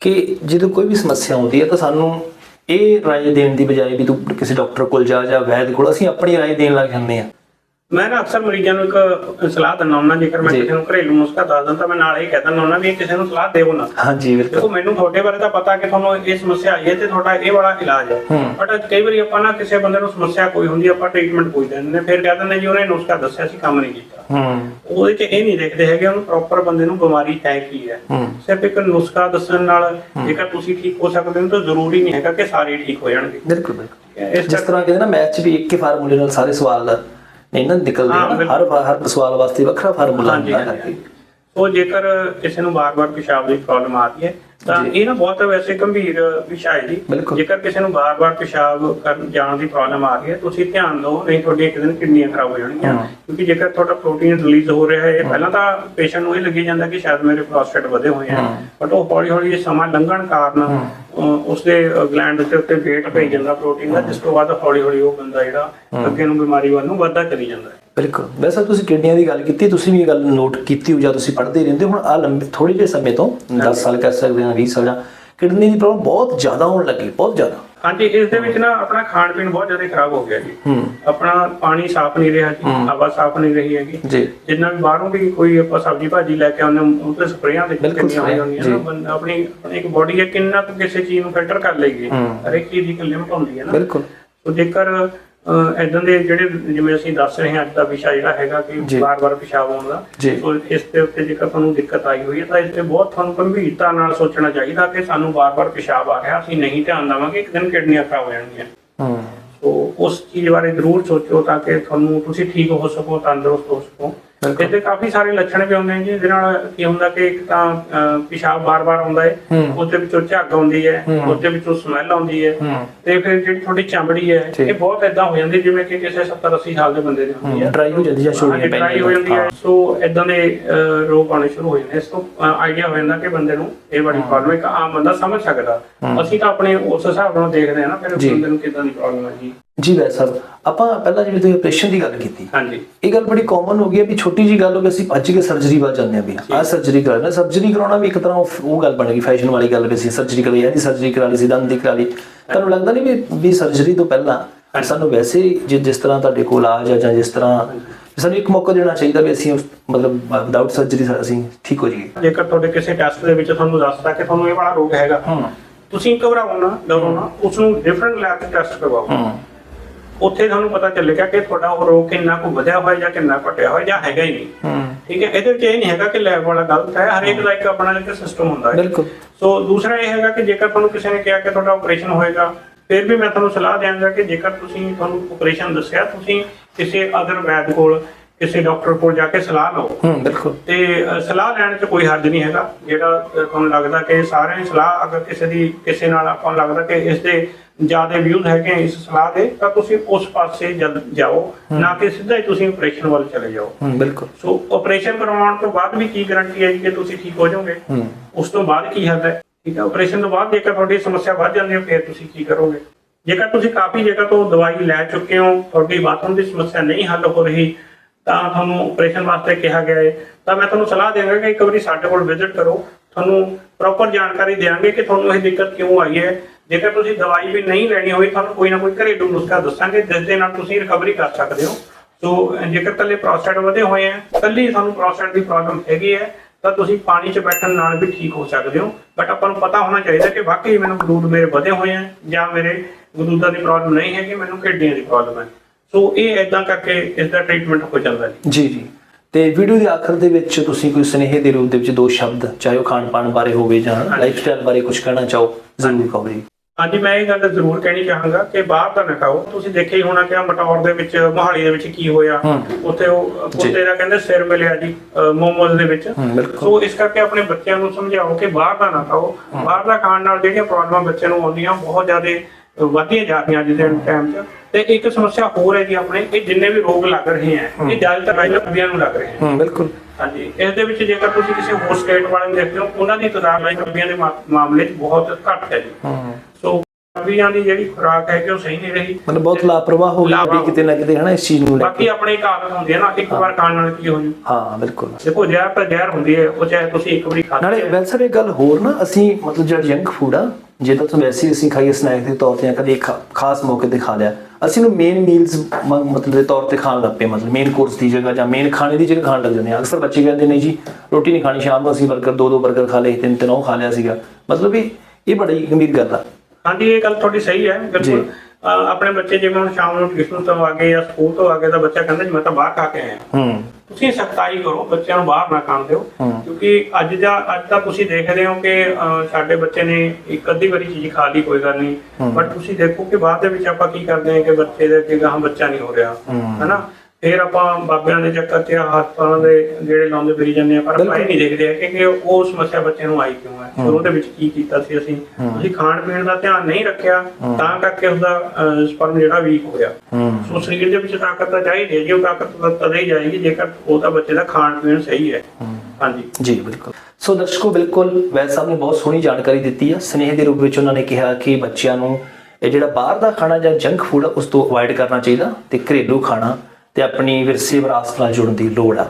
ਕਿ ਜਦੋਂ ਕੋਈ ਵੀ ਸਮੱਸਿਆ ਆਉਂਦੀ ਹੈ ਤਾਂ ਸਾਨੂੰ ਇਹ ਰਾਏ ਦੇਣ ਦੀ ਬਜਾਏ ਵੀ ਤੂੰ ਕਿਸੇ ਡਾਕਟਰ ਕੋਲ ਜਾ, ਜਾਂ ਵੈਦ ਕੋਲ, ਅਸੀਂ ਆਪਣੀ ਰਾਏ ਦੇਣ ਲੱਗ ਜਾਂਦੇ ਆ ਮੈਂ ਨਾ ਅਕਸਰ ਮਰੀਜ਼ਾਂ ਨੂੰ ਇੱਕ ਸਲਾਹ ਦਿੰਦਾ ਹੁੰਦਾ ਜੇਕਰ ਮੈਂ। ਕਿਸੇ ਨੂੰ ਘਰੇਲੂ ਨੁਸਖਾ ਦੱਸ ਦਿੰਦਾ ਤਾਂ ਮੈਂ ਨਾਲ ਇਹ ਕਹਿ ਦਿੰਦਾ ਹੁੰਦਾ ਵੀ ਕਿਸੇ ਨੂੰ ਸਲਾਹ ਦਿਓ ਨਾ। ਹਾਂਜੀ ਬਿਲਕੁਲ। ਦੇਖੋ ਮੈਨੂੰ ਤੁਹਾਡੇ ਬਾਰੇ ਤਾਂ ਪਤਾ ਕਿ ਤੁਹਾਨੂੰ ਇਹ ਸਮੱਸਿਆ ਆਈ ਹੈ ਤੇ ਤੁਹਾਡਾ ਇਹ ਵਾਲਾ ਇਲਾਜ ਹੈ। ਹੂੰ। ਬਟ ਕਈ ਵਾਰੀ ਆਪਾਂ ਨਾ ਕਿਸੇ ਬੰਦੇ ਨੂੰ ਸਮੱਸਿਆ ਕੋਈ ਹੁੰਦੀ ਹੈ, ਆਪਾਂ ਟ੍ਰੀਟਮੈਂਟ ਕੋਈ ਦਿੰਦੇ ਨੇ ਫਿਰ ਕਹਿ ਦਿੰਦੇ ਜੀ ਉਹਨੇ ਨੁਸਖਾ ਦੱਸਿਆ ਸੀ ਕੰਮ ਨਹੀਂ ਕੀਤਾ। ਹੂੰ। ਉਹਦੇ 'ਚ ਇਹ ਨਹੀਂ ਦੇਖਦੇ ਹੈਗੇ ਉਹਨੂੰ ਪ੍ਰੋਪਰ ਬੰਦੇ ਨੂੰ ਬਿਮਾਰੀ ਹੈ ਕੀ ਹੈ। ਹੂੰ। ਸਿਰਫ ਇੱਕ ਨੁਸਖਾ ਦੱਸਣ ਨਾਲ ਜੇਕਰ ਤੁਸੀਂ ਠੀਕ ਹੋ ਸਕਦੇ ਹੋ ਤਾਂ ਜ਼ਰੂਰੀ ਨਹੀਂ ਹੈਗਾ ਕਿ ਸਾਰੇ ਠੀਕ ਹੋ ਜਾਣਗੇ। ਬਿਲਕੁਲ ਬਿਲਕੁਲ। ਜਿਸ ਤਰ੍ਹਾਂ ਕਹਿੰਦੇ ਨਾ ਮੈਥ 'ਚ ਵੀ ਇੱਕ ਹੀ ਫਾਰਮੂਲੇ ਨਾਲ ਸਾਰੇ ਸਵਾਲ ਨਹੀਂ ਨਾ ਨਿਕਲਦੇ ਹਾਂ, ਨਾ। ਹਰ ਹਰ ਸਵਾਲ ਵਾਸਤੇ ਵੱਖਰਾ ਫਾਰਮੂਲਾ ਹੁੰਦਾ। ਕਰਕੇ ਸੋ ਜੇਕਰ ਕਿਸੇ ਨੂੰ ਬਾਰ-ਬਾਰ ਪਿਸ਼ਾਬ ਦੀ ਪ੍ਰੋਬਲਮ ਆਦੀ ਹੈ ਤਾਂ ਇਹ ਨਾ ਬਹੁਤ ਵੈਸੇ ਗੰਭੀਰ ਵਿਸ਼ਾ ਹੈ ਜੀ। ਜੇਕਰ ਕਿਸੇ ਨੂੰ ਬਾਰ-ਬਾਰ ਪਿਸ਼ਾਬ ਕਰਨ ਜਾਣ ਦੀ ਪ੍ਰੋਬਲਮ ਆ ਰਹੀ ਹੈ ਤੁਸੀਂ ਧਿਆਨ ਦਿਓ ਨਹੀਂ ਤੁਹਾਡੀ ਇੱਕ ਦਿਨ ਕਿਡਨੀਆਂ ਖਰਾਬ ਹੋ ਜਾਣਗੀਆਂ। ਕਿਉਂਕਿ ਜੇਕਰ ਤੁਹਾਡਾ ਪ੍ਰੋਟੀਨ ਰਿਲੀਜ਼ ਹੋ ਰਿਹਾ ਹੈ ਪਹਿਲਾਂ ਤਾਂ ਪੇਸ਼ੈਂਟ ਨੂੰ ਇਹ ਲੱਗੀ ਜਾਂਦਾ ਕਿ ਸ਼ਾਇਦ ਮੇਰੇ ਪ੍ਰੋਸਟੇਟ ਵਧੇ ਹੋਏ ਆ। ਬਟ ਉਹ ਹੌਲੀ-ਹੌਲੀ ਇਹ ਸਮਾਂ ਲੰਘਣ ਕਾਰਨ ਉਸਦੇ ਗਲੈਂਡ ਦੇ ਉੱਤੇ ਵੇਟ ਪਈ ਜਾਂਦਾ ਪ੍ਰੋਟੀਨ ਦਾ ਜਿਸ ਤੋਂ ਬਾਅਦ ਹੌਲੀ-ਹੌਲੀ ਉਹ ਬੰਦਾ ਜਿਹੜਾ ਅੱਗੇ ਨੂੰ ਬਿਮਾਰੀ ਵੱਲ ਨੂੰ ਵੱਧਦਾ ਚਲੀ ਜਾਂਦਾ। ਹੈ ਬਿਲਕੁਲ। ਵੈਸੇ ਤੁਸੀਂ ਕਿਡਨੀਆਂ ਦੀ ਗੱਲ ਕੀਤੀ ਤੁਸੀਂ ਵੀ ਇਹ ਗੱਲ ਨੋਟ ਕੀਤੀ ਹੋ ਜਾਂ ਤੁਸੀਂ ਪੜ੍ਹਦੇ ਰਹਿੰਦੇ ਹੁਣ ਆ ਲੰਬੇ ਥੋੜੇ ਜਿਹੇ ਸਮੇਂ ਤੋਂ 10 ਸਾਲ ਕਹਿ ਸਕਦੇ ਹਾਂ 20 ਸਾਲ ਜਾਂ ਕਿਡਨੀ ਦੀ ਪ੍ਰੋਬਲਮ ਬਹੁਤ ਜ਼ਿਆਦਾ ਹੋਣ ਲੱਗੀ ਬਹੁਤ ਜ਼ਿਆਦਾ। ਹਾਂਜੀ ਇਸ ਦੇ ਵਿੱਚ ਨਾ ਆਪਣਾ ਖਾਣ ਪੀਣ ਬਹੁਤ ਜ਼ਿਆਦਾ ਖਰਾਬ ਹੋ ਗਿਆ ਜੀ। ਆਪਣਾ ਪਾਣੀ ਸਾਫ਼ ਨਹੀਂ ਰਿਹਾ ਜੀ ਹਵਾ ਸਾਫ਼ ਨਹੀਂ ਰਹੀ ਹੈਗੀ। ਜੀ। ਜਿੰਨਾ ਵੀ ਬਾਹਰੋਂ ਵੀ ਕੋਈ ਆਪਾਂ ਸਬਜ਼ੀ ਭਾਜੀ ਲੈ ਕੇ ਆਉਂਦੇ ਹਾਂ ਉਹਦੇ ਸਪਰੇਆਂ ਦੇ ਕਿੰਨੀਆਂ ਹੋਈਆਂ ਹੁੰਦੀਆਂ ਆਪਣੀ ਇੱਕ ਬੋਡੀ ਹੈ ਕਿੰਨਾ ਕਿਸੇ ਚੀਜ਼ ਨੂੰ ਫਿਲਟਰ ਕਰ ਲਈਏ। ਹੂੰ। ਹਰ ਇੱਕ ਚੀਜ਼ ਦੀ ਇੱਕ ਲਿਮਟ ਹੁੰਦੀ ਹੈ ਨਾ। ਬਿਲਕੁਲ। ਸੋ ਜੇਕਰ ਇਦਾਂ ਦੇ ਜਿਹੜੇ ਜਿਵੇਂ ਅਸੀਂ ਦੱਸ ਰਹੇ ਹਾਂ ਅੱਜ ਦਾ ਵਿਸ਼ਾ ਜਿਹੜਾ ਹੈਗਾ। ਕਿ ਵਾਰ-ਵਾਰ ਪਿਸ਼ਾਬ ਆਉਣ ਦਾ। ਸੋ ਇਸ ਦੇ ਉੱਤੇ ਜੇਕਰ ਤੁਹਾਨੂੰ ਦਿੱਕਤ ਆਈ ਹੋਈ ਹੈ ਤਾਂ ਇਸ ਤੇ ਬਹੁਤ ਤੁਹਾਨੂੰ ਗੰਭੀਰਤਾ ਨਾਲ ਸੋਚਣਾ ਚਾਹੀਦਾ ਕਿ ਸਾਨੂੰ ਵਾਰ-ਵਾਰ ਪਿਸ਼ਾਬ ਆ ਰਿਹਾ ਅਸੀਂ ਨਹੀਂ ਧਿਆਨ ਦੇਵਾਂਗੇ ਇੱਕ ਦਿਨ ਕਿਡਨੀਆਂ ਖਰਾਬ ਹੋ ਜਾਣਗੀਆਂ ਹੂੰ ਸੋ ਉਸ ਚੀਜ਼ ਬਾਰੇ ਜ਼ਰੂਰ ਸੋਚੋ ਤਾਂ ਕਿ ਤੁਹਾਨੂੰ ਤੁਸੀਂ ਠੀਕ ਹੋ ਸਕੋ ਤੰਦਰੁਸਤ ਹੋ ਸਕੋ। ਇਹਦੇ ਕਾਫੀ ਸਾਰੇ ਲੱਛਣ ਵੀ ਆਉਂਦੇ ਨੇ ਜੀ ਜਿਹਦੇ ਨਾਲ ਕੀ ਹੁੰਦਾ ਕਿ ਇੱਕ ਤਾਂ ਪਿਸ਼ਾਬ ਬਾਰ-ਬਾਰ ਆਉਂਦਾ ਹੈ। ਹੂੰ। ਉਹਦੇ ਵਿੱਚੋਂ ਝੱਗ ਆਉਂਦੀ ਹੈ ਹੂੰ। ਉਹਦੇ ਵਿੱਚੋਂ ਸਮੈਲ ਆਉਂਦੀ ਹੈ। ਹੂੰ। ਤੇ ਫਿਰ ਜਿਹੜੀ ਤੁਹਾਡੀ ਚਮੜੀ ਹੈ। ਇਹ ਬਹੁਤ ਇਦਾਂ ਹੋ ਜਾਂਦੀ ਜਿਵੇਂ ਕਿ ਕਿਸੇ 70 80 ਸਾਲ ਦੇ ਬੰਦੇ ਦੀ ਹੁੰਦੀ ਹੈ। ਡਰਾਈ ਹੋ ਜਾਂਦੀ ਜਾਂ ਛੋੜੀਆਂ ਹੋ ਜਾਂਦੀ ਹੈ। ਸੋ ਇਦਾਂ ਦੇ ਰੋਗ ਆਉਣੇ ਸ਼ੁਰੂ ਹੋ ਜਾਂਦੇ ਇਸ ਤੋਂ ਆਈਡੀਆ ਹੋ ਜਾਂਦਾ ਕਿ ਬੰਦੇ ਨੂੰ ਇਹ ਬੜੀ ਪ੍ਰੋਬਲਮ ਹੈ ਇੱਕ ਆਮ ਬੰਦਾ ਸਮਝ ਸਕਦਾ। ਅਸੀਂ ਤਾਂ ਆਪਣੇ ਉਸ ਹਿਸਾਬ ਨਾਲ ਦੇਖਦੇ ਹਾਂ ਨਾ ਫਿਰ। ਬੰਦੇ ਨੂੰ ਕਿਦਾਂ ਦੀ ਪ੍ਰੋਬਲਮ ਹੈ ਜੀ। ਜੀ ਵੈਸੇ ਸਾਹਿਬ ਆਪਾਂ ਪਹਿਲਾਂ ਜਿਵੇਂ ਤੁਸੀਂ ਆਪਰੇਸ਼ਨ ਦੀ ਗੱਲ ਕੀਤੀ ਹਾਂਜੀ। ਇਹ ਗੱਲ ਬੜੀ ਕਾਮਨ ਹੋ ਗਈ ਹੈ ਵੀ ਛੋਟੀ ਜੀ ਗੱਲ ਹੋ ਗਈ ਅਸੀਂ ਭੱਜ ਕੇ ਸਰਜਰੀ ਵੱਲ ਜਾਂਦੇ ਆ ਵੀ ਆਹ ਸਰਜਰੀ ਕਰਾਉਣਾ ਸਰਜਰੀ ਕਰਾਉਣਾ ਵੀ ਇੱਕ ਤਰ੍ਹਾਂ ਉਹ ਗੱਲ ਬਣ ਗਈ ਫੈਸ਼ਨ ਵਾਲੀ ਗੱਲ ਵੀ ਅਸੀਂ ਸਰਜਰੀ ਕਰਾਈ ਇਹਦੀ ਸਰਜਰੀ ਕਰਾ ਲਈ ਸੀ ਦੰਦ ਦੀ ਕਰਾ ਲਈ। ਤੁਹਾਨੂੰ ਲੱਗਦਾ ਨਹੀਂ ਵੀ ਵੀ ਸਰਜਰੀ ਤੋਂ ਪਹਿਲਾਂ ਸਾਨੂੰ ਵੈਸੇ ਜਿਸ ਤਰ੍ਹਾਂ ਤੁਹਾਡੇ ਕੋਲ ਆ ਜਾਂ ਜਾਂ ਜਿਸ ਤਰ੍ਹਾਂ ਸਾਨੂੰ ਇੱਕ ਮੌਕਾ ਦੇਣਾ ਚਾਹੀਦਾ ਵੀ ਅਸੀਂ ਮਤਲਬ ਵਿਦਆਊਟ ਸਰਜਰੀ ਅਸੀਂ ਠੀਕ ਹੋ ਜਾਈਏ। ਜੇਕਰ ਤੁਹਾਡੇ ਕਿਸੇ ਟੈਸਟ ਦੇ ਵਿੱਚ ਤੁਹਾਨੂੰ ਦੱਸਦਾ ਕਿ ਤੁਹਾਨੂੰ ਇਹ ਵਾਲਾ ਰੋਗ ਹੈਗਾ ਹੂੰ। ਤੁਸੀਂ ਘਬਰਾਓ ਨਾ ਡਰੋ ਨਾ ਉਸ ਨੂੰ ਡਿਫਰੈਂਟ ਲੈਬ 'ਚ ਟੈਸਟ ਕਰਵਾਓ। ਹੂੰ। ਉੱਥੇ ਤੁਹਾਨੂੰ ਪਤਾ ਚੱਲੇਗਾ ਕਿ ਤੁਹਾਡਾ ਉਹ ਰੋਗ ਕਿੰਨਾ ਕੁ ਵਧਿਆ ਹੋਇਆ ਜਾਂ ਕਿੰਨਾ ਘਟਿਆ ਹੋਇਆ ਜਾਂ ਹੈਗਾ ਹੀ ਨਹੀਂ। ਠੀਕ ਹੈ ਇਹਦੇ ਵਿੱਚ ਇਹ ਨਹੀਂ ਹੈਗਾ ਕਿ ਲੈਬ ਵਾਲਾ ਗਲਤ ਹੈ ਹਰੇਕ ਦਾ ਇੱਕ ਆਪਣਾ ਇੱਕ ਸਿਸਟਮ ਹੁੰਦਾ ਹੈ। ਬਿਲਕੁਲ। ਸੋ ਦੂਸਰਾ ਇਹ ਹੈਗਾ ਕਿ ਜੇਕਰ ਤੁਹਾਨੂੰ ਕਿਸੇ ਨੇ ਕਿਹਾ ਕਿ ਤੁਹਾਡਾ ਆਪਰੇਸ਼ਨ ਹੋਏਗਾ ਫਿਰ ਵੀ ਮੈਂ ਤੁਹਾਨੂੰ ਸਲਾਹ ਦਿਆਂਗਾ ਕਿ ਜੇਕਰ ਤੁਸੀਂ ਤੁਹਾਨੂੰ ਆਪਰੇਸ਼ਨ ਦੱਸਿਆ ਤੁਸੀਂ ਕਿਸੇ ਅਦਰ ਵੈਦ ਕੋਲ ਕਿਸੇ ਡਾਕਟਰ ਕੋਲ ਜਾ ਕੇ ਸਲਾਹ ਲਓ। ਹੂੰ ਬਿਲਕੁਲ। ਤੇ ਸਲਾਹ ਲੈਣ 'ਚ ਕੋਈ ਹਰਜ ਨਹੀਂ ਹੈਗਾ। ਜਿਹੜਾ ਤੁਹਾਨੂੰ ਲੱਗਦਾ ਕਿ ਸਾਰਿਆਂ ਸਲਾਹ ਅਗਰ ਕਿਸੇ ਦੀ ਕਿਸੇ ਨਾਲ ਆਪਾਂ ਲੱਗਦਾ ਕਿ ਇਸ ਦੇ ਜ਼ਿਆਦਾ ਵਿਊਜ਼ ਹੈਗੇ ਇਸ ਸਲਾਹ ਦੇ ਤਾਂ ਤੁਸੀਂ ਉਸ ਪਾਸੇ ਜਲ ਜਾਓ ਨਾ ਕਿ ਸਿੱਧਾ ਹੀ ਤੁਸੀਂ ਆਪਰੇਸ਼ਨ ਵੱਲ ਚਲੇ ਜਾਓ। ਬਿਲਕੁਲ। ਸੋ ਆਪਰੇਸ਼ਨ ਕਰਵਾਉਣ ਤੋਂ ਬਾਅਦ ਵੀ ਕੀ ਗਾਰੰਟੀ ਹੈ ਕਿ ਤੁਸੀਂ ਠੀਕ ਹੋ ਜਾਓਗੇ? ਉਸ ਤੋਂ ਬਾਅਦ ਕੀ ਹੈ? ਠੀਕ ਹੈ ਆਪਰੇਸ਼ਨ ਤੋਂ ਬਾਅਦ ਜੇਕਰ ਤੁਹਾਡੀ ਸਮੱਸਿਆ ਵੱਧ ਜਾਂਦੀ ਹੈ ਫਿਰ ਤੁਸੀਂ ਕੀ ਕਰੋਗੇ? ਜੇਕਰ ਤੁਸੀਂ ਕਾਫੀ ਜਗ੍ਹਾ ਤੋਂ ਦਵਾਈ ਲੈ ਚੁੱਕੇ ਹੋ ਤੁਹਾਡੀ ਬਾਥਰੂਮ ਦੀ ਸਮੱਸਿਆ ਨਹੀਂ ਹੱਲ ਹੋ ਰਹੀ ਤਾਂ ਤੁਹਾਨੂੰ ਆਪਰੇਸ਼ਨ ਵਾਸਤੇ ਕਿਹਾ ਗਿਆ ਹੈ। ਤਾਂ ਮੈਂ ਤੁਹਾਨੂੰ ਸਲਾਹ ਦੇਵਾਂਗਾ ਕਿ ਇੱਕ ਵਾਰੀ ਸਾਡੇ ਕੋਲ ਵਿਜ਼ਿਟ ਕਰੋ। ਤੁਹਾਨੂੰ ਪ੍ਰੋਪਰ ਜਾਣਕਾਰੀ ਦੇਵਾਂਗੇ ਕਿ ਤੁਹਾਨੂੰ ਇਹ ਦਿੱਕਤ ਕਿਉਂ ਆਈ ਹੈ। ਜੇਕਰ ਤੁਸੀਂ ਦਵਾਈ ਵੀ ਨਹੀਂ ਲੈਣੀ ਹੋਈ ਤੁਹਾਨੂੰ ਕੋਈ ਨਾ ਕੋਈ ਘਰੇਲੂ ਨੁਸਖਾ ਦੱਸਾਂਗੇ ਜਿਸ ਦੇ ਨਾਲ ਤੁਸੀਂ ਰਿਕਵਰੀ ਕਰ ਸਕਦੇ ਹੋ। ਸੋ ਜੇਕਰ ਕੱਲੇ ਪ੍ਰੋਸਟੇਟ ਵਧੇ ਹੋਏ ਆ ਕੱਲੀ ਤੁਹਾਨੂੰ ਪ੍ਰੋਸਟੇਟ ਦੀ ਪ੍ਰੋਬਲਮ ਹੈਗੀ ਹੈ ਤਾਂ ਤੁਸੀਂ ਪਾਣੀ 'ਚ ਬੈਠਣ ਨਾਲ ਵੀ ਠੀਕ ਹੋ ਸਕਦੇ ਹੋ। ਬਟ ਆਪਾਂ ਨੂੰ ਪਤਾ ਹੋਣਾ ਚਾਹੀਦਾ ਕਿ ਵਾਕਈ ਮੈਨੂੰ ਗਲੂਡ ਮੇਰੇ ਵਧੇ ਹੋਏ ਆ ਜਾਂ ਮੇਰੇ ਗਲੂਦਾਂ ਦੀ ਪ੍ਰੋਬਲਮ ਨਹੀਂ ਹੈ ਕਿ ਮੈਨੂੰ ਕਿਡਨੀਆਂ ਦੀ ਪ੍ਰੋਬਲਮ ਹੈ। ਸੋ ਇਹ ਇਦਾਂ ਕਰਕੇ ਇਸ ਦਾ ਟ੍ਰੀਟਮੈਂਟ ਹੋ ਜਾਂਦਾ ਹੈ। ਜੀ ਜੀ। ਤੇ ਵੀਡੀਓ ਦੇ ਆਖਰ ਦੇ ਵਿੱਚ ਤੁਸੀਂ ਕੋਈ ਸੁਨੇਹੇ ਦੇ ਰੂਪ ਦੇ ਵਿੱਚ ਦੋ ਸ਼ਬਦ ਚਾਹੇ ਉਹ ਖਾਣ ਪਾਣ ਬਾਰੇ ਹੋਵੇ ਜਾਂ ਲਾਈਫ ਸਟਾਈਲ ਬਾਰੇ ਕੁਝ ਕਹਿਣਾ ਚਾਹੋ ਜ਼ਰੂਰ ਕਹੋ ਜੀ। ਹਾਂਜੀ ਮੈਂ ਇਹ ਗੱਲ ਜ਼ਰੂਰ ਕਹਿਣੀ ਚਾਹਾਂਗਾ ਕਿ ਬਾਹਰ ਦਾ ਨਾ ਖਾਓ। ਤੁਸੀਂ ਦੇਖਿਆ ਹੀ ਹੋਣਾ ਕਿ ਆ ਮਟੌਰ ਦੇ ਵਿੱਚ ਮੋਹਾਲੀ ਦੇ ਵਿੱਚ ਕੀ ਹੋਇਆ। ਉੱਥੇ ਉਹ ਕੁੱਤੇ ਦਾ ਕਹਿੰਦੇ ਸਿਰ ਮਿਲਿਆ ਜੀ ਮੋਮੋਜ਼ ਦੇ ਵਿੱਚ। ਸੋ ਇਸ ਕਰਕੇ ਆਪਣੇ ਬੱਚਿਆਂ ਨੂੰ ਸਮਝਾਓ ਕਿ ਬਾਹਰ ਦਾ ਨਾ ਖਾਓ। ਬਾਹਰ ਦਾ ਖਾਣ ਨਾਲ ਜਿਹੜੀਆਂ ਪ੍ਰੋਬਲਮਾਂ ਬੱਚਿਆਂ ਨੂੰ ਆਉਂਦੀਆਂ ਬਹੁਤ ਜ਼ਿਆਦਾ ਵਧੀਆਂ ਜਾ ਰਹੀਆਂ ਅੱਜ ਦੇ ਟਾਈਮ 'ਚ। ਤੇ ਇੱਕ ਸਮੱਸਿਆ ਹੋਰ ਹੈ ਜੀ ਆਪਣੇ ਇਹ ਜਿੰਨੇ ਵੀ ਰੋਗ ਲੱਗ ਰਹੇ ਹੈ ਇਹ ਜ਼ਿਆਦਾਤਰ ਰਾਜਨੀਤੀਆਂ ਨੂੰ ਲੱਗ ਰਹੇ ਹੂੰ। ਬਿਲਕੁਲ। ਹਾਂਜੀ ਇਸ ਦੇ ਵਿੱਚ ਜੇਕਰ ਤੁਸੀਂ ਕਿਸੇ ਹੋਰ ਸਟੇਟ ਵਾਲੇ ਨੂੰ ਦੇਖਦੇ ਹੋ ਉਹਨਾਂ ਦੀ ਤਦਾਦ ਰਾਜਨੀਤੀਆਂ ਦੇ ਮਾਮਲੇ 'ਚ ਬਹੁਤ ਘੱਟ ਹੈ ਜੀ। ਹੂੰ ਸੋ ਪੰਜਾਬੀਆਂ ਦੀ ਜਿਹੜੀ ਖੁਰਾਕ ਹੈ ਕਿ ਉਹ ਸਹੀ ਨਹੀਂ ਰਹੀ। ਮਤਲਬ ਬਹੁਤ ਲਾਪਰਵਾਹ ਹੋ ਗਈ ਲਾਪਰਵਾਹ। ਕਿਤੇ ਨਾ ਕਿਤੇ ਹਨਾ ਇਸ ਚੀਜ਼ ਨੂੰ ਲੈ ਬਾਕੀ ਆਪਣੇ ਆਦਤ ਹੁੰਦੀ ਹੈ ਨਾ ਇੱਕ ਵਾਰ ਖਾਣ ਨਾਲ ਕੀ ਹੋ ਜੂ ਹਾਂ ਬਿਲਕੁਲ। ਦੇਖੋ ਜ਼ਹਿਰ ਤਾਂ ਜ਼ਹਿਰ ਹੁੰਦੀ ਹੈ ਉਹ ਚਾਹੇ ਤੁਸੀਂ ਇੱਕ ਵਾਰੀ ਖਾ ਨਾਲੇ ਵੈਸੇ ਵੀ ਗੱਲ ਹੋਰ ਨਾ ਅਸੀਂ ਮਤਲਬ ਜਿਹੜਾ ਜੰਕ ਫੂਡ ਆ ਜੇ ਤਾਂ ਤੁਹਾਨੂੰ ਵੈਸੇ ਹੀ ਅਸੀਂ ਖਾਈਏ ਸਨੈਕ ਦੇ ਤੌਰ ਤੇ ਜਾਂ ਕਦੇ ਖਾਸ ਮੌਕੇ ਤੇ ਖਾ ਲਿਆ ਅਸੀਂ ਨੂੰ ਮੇਨ ਮੀਲਸ ਮਤਲਬ ਦੇ ਤੌਰ ਤੇ ਖਾਣ ਲੱਗ ਪਏ ਮਤਲਬ ਮੇਨ ਕੋਰਸ ਦੀ ਜਗ੍ਹਾ ਜਾਂ ਮੇਨ ਖਾਣੇ ਦੀ ਜਗ੍ਹਾ ਖਾਣ ਲੱਗ ਜਾਂਦੇ ਆ ਅਕਸਰ ਬੱਚੇ ਕਹਿੰਦੇ ਨੇ ਜੀ ਰੋਟੀ ਨਹੀਂ ਖਾਣੀ ਸ਼ਾਮ ਨੂੰ ਅਸੀਂ 버ਗਰ ਦੋ ਦੋ 버ਗਰ ਖਾ ਲਏ ਤਿੰਨ ਤਿੰਨ ਉਹ ਖਾ ਲਿਆ ਸੀਗਾ। ਮਤਲਬ ਵੀ ਇਹ ਬੜੀ ਗੰਭੀਰ ਗੱਲ ਆ। ਹਾਂਜੀ ਇਹ ਗੱਲ ਤੁਹਾਡੀ ਸਹੀ ਹੈ ਬਿਲਕੁਲ। ਆਪਣੇ ਬੱਚੇ ਜਿਵੇਂ ਹੁਣ ਸ਼ਾਮ ਨੂੰ ਟਿਊਸ਼ਨ ਤੋਂ ਆ ਗਏ ਜਾਂ ਸਕੂਲ ਤੋਂ ਆ ਗਏ ਤਾਂ ਬੱਚਾ ਕਹਿੰਦਾ ਜੀ ਮੈਂ ਤਾਂ ਬਾਹਰ ਖਾ ਕੇ ਆਇਆ ਹੂੰ। ਤੁਸੀਂ ਸਖਤਾਈ ਕਰੋ ਬੱਚਿਆਂ ਨੂੰ ਬਾਹਰ ਨਾ ਖਾਣ ਦਿਓ। ਕਿਉਂਕਿ ਅੱਜ ਦਾ ਅੱਜ ਤਾਂ ਤੁਸੀਂ ਦੇਖਦੇ ਹੋ ਕਿ ਸਾਡੇ ਬੱਚੇ ਨੇ ਇੱਕ ਅੱਧੀ ਵਾਰੀ ਚੀਜ਼ ਖਾ ਲਈ ਕੋਈ ਗੱਲ ਨਹੀਂ। ਬਟ ਤੁਸੀਂ ਦੇਖੋ ਕਿ ਬਾਅਦ ਦੇ ਵਿੱਚ ਆਪਾਂ ਕੀ ਕਰਦੇ ਹਾਂ ਕਿ ਬੱਚੇ ਦੇ ਅੱਗੇ ਗਾਹਾਂ ਬੱਚਾ ਨਹੀਂ ਹੋ ਰਿਹਾ। ਹੈਨਾ? ਫਿਰ ਆਪਾਂ ਬਾਬਿਆਂ ਦੇ ਚੱਕਰ ਤੇ ਹਸਪਤਾਲਾਂ ਦੇ ਜਿਹੜੇ ਲਾਉਂਦੇ ਫਿਰੀ ਜਾਂਦੇ ਆ ਪਰ ਆਪਾਂ ਇਹ ਨਹੀਂ ਦੇਖਦੇ ਕਿ ਕਿ ਉਹ ਸਮੱਸਿਆ ਬੱਚੇ ਨੂੰ ਆਈ ਕਿਉਂ ਹੈ। ਸ਼ੁਰੂ ਦੇ ਵਿੱਚ ਕੀ ਕੀਤਾ ਸੀ ਅਸੀਂ? ਅਸੀਂ ਖਾਣ ਪੀਣ ਦਾ ਧਿਆਨ ਨਹੀਂ ਰੱਖਿਆ ਤਾਂ ਕਰਕੇ ਉਸਦਾ ਸਪਰਮ ਜਿਹੜਾ ਵੀਕ ਹੋਇਆ। ਸੋ ਸਰੀਰ ਦੇ ਵਿੱਚ ਤਾਕਤ ਤਾਂ ਚਾਹੀਦੀ ਹੈ ਜੀ ਉਹ ਤਾਕਤ ਤਾਂ ਤਦ ਹੀ ਜਾਏਗੀ ਜੇਕਰ ਉਹਦਾ ਬੱਚੇ ਦਾ ਖਾਣ ਪੀਣ ਸਹੀ ਹੈ। ਹਾਂਜੀ। ਜੀ ਬਿਲਕੁਲ। ਸੋ ਦਰਸ਼ਕੋ ਬਿਲਕੁਲ ਵੈਦ ਸਾਹਿਬ ਨੇ ਬਹੁਤ ਸੋਹਣੀ ਜਾਣਕਾਰੀ ਦਿੱਤੀ ਹੈ ਸਨੇਹ ਦੇ ਰੂਪ ਵਿੱਚ ਉਹਨਾਂ ਨੇ ਕਿਹਾ ਕਿ ਬੱਚਿਆਂ ਨੂੰ ਇਹ ਜਿਹੜਾ ਬਾਹਰ ਦਾ ਖਾਣਾ ਜਾਂ ਜੰਕ ਫੂਡ ਉਸ ਤੋਂ ਅਵੋਇਡ ਕਰਨਾ ਚਾਹੀਦਾ ਤੇ ਘਰੇਲੂ ਖਾਣਾ ਤੇ ਆਪਣੀ ਵਿਰਸੇ ਵਿਰਾਸਤ ਨਾਲ ਜੁੜਨ ਦੀ ਲੋੜ ਆ।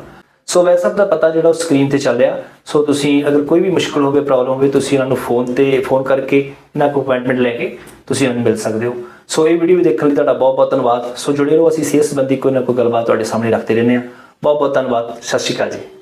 ਸੋ ਵੈਦ ਸਾਹਿਬ ਦਾ ਪਤਾ ਜਿਹੜਾ ਉਹ ਸਕਰੀਨ ਤੇ ਚੱਲ ਰਿਹਾ। ਸੋ ਤੁਸੀਂ ਅਗਰ ਕੋਈ ਵੀ ਮੁਸ਼ਕਲ ਹੋਵੇ ਪ੍ਰੋਬਲਮ ਹੋਵੇ, ਤੁਸੀਂ ਉਹਨਾਂ ਨੂੰ ਫੋਨ ਤੇ ਫੋਨ ਕਰਕੇ ਇਹਨਾਂ ਕੋਲ ਅਪਾਇੰਟਮੈਂਟ ਲੈ ਕੇ ਤੁਸੀਂ ਇਹਨਾਂ ਨੂੰ ਮਿਲ ਸਕਦੇ ਹੋ। ਸੋ ਇਹ ਵੀਡੀਓ ਦੇਖਣ ਲਈ ਤੁਹਾਡਾ ਬਹੁਤ ਬਹੁਤ ਧੰਨਵਾਦ। ਸੋ ਜੁੜੇ ਰਹੋ, ਅਸੀਂ ਸਿਹਤ ਸੰਬੰਧੀ ਕੋਈ ਨਾ ਕੋਈ ਗੱਲਬਾਤ ਤੁਹਾਡੇ ਸਾਹਮਣੇ ਰੱਖਦੇ ਰਹਿੰਦੇ ਹਾਂ। ਬਹੁਤ ਬਹੁਤ ਧੰਨਵਾਦ। ਸਤਿ ਸ਼੍ਰੀ ਅਕਾਲ ਜੀ।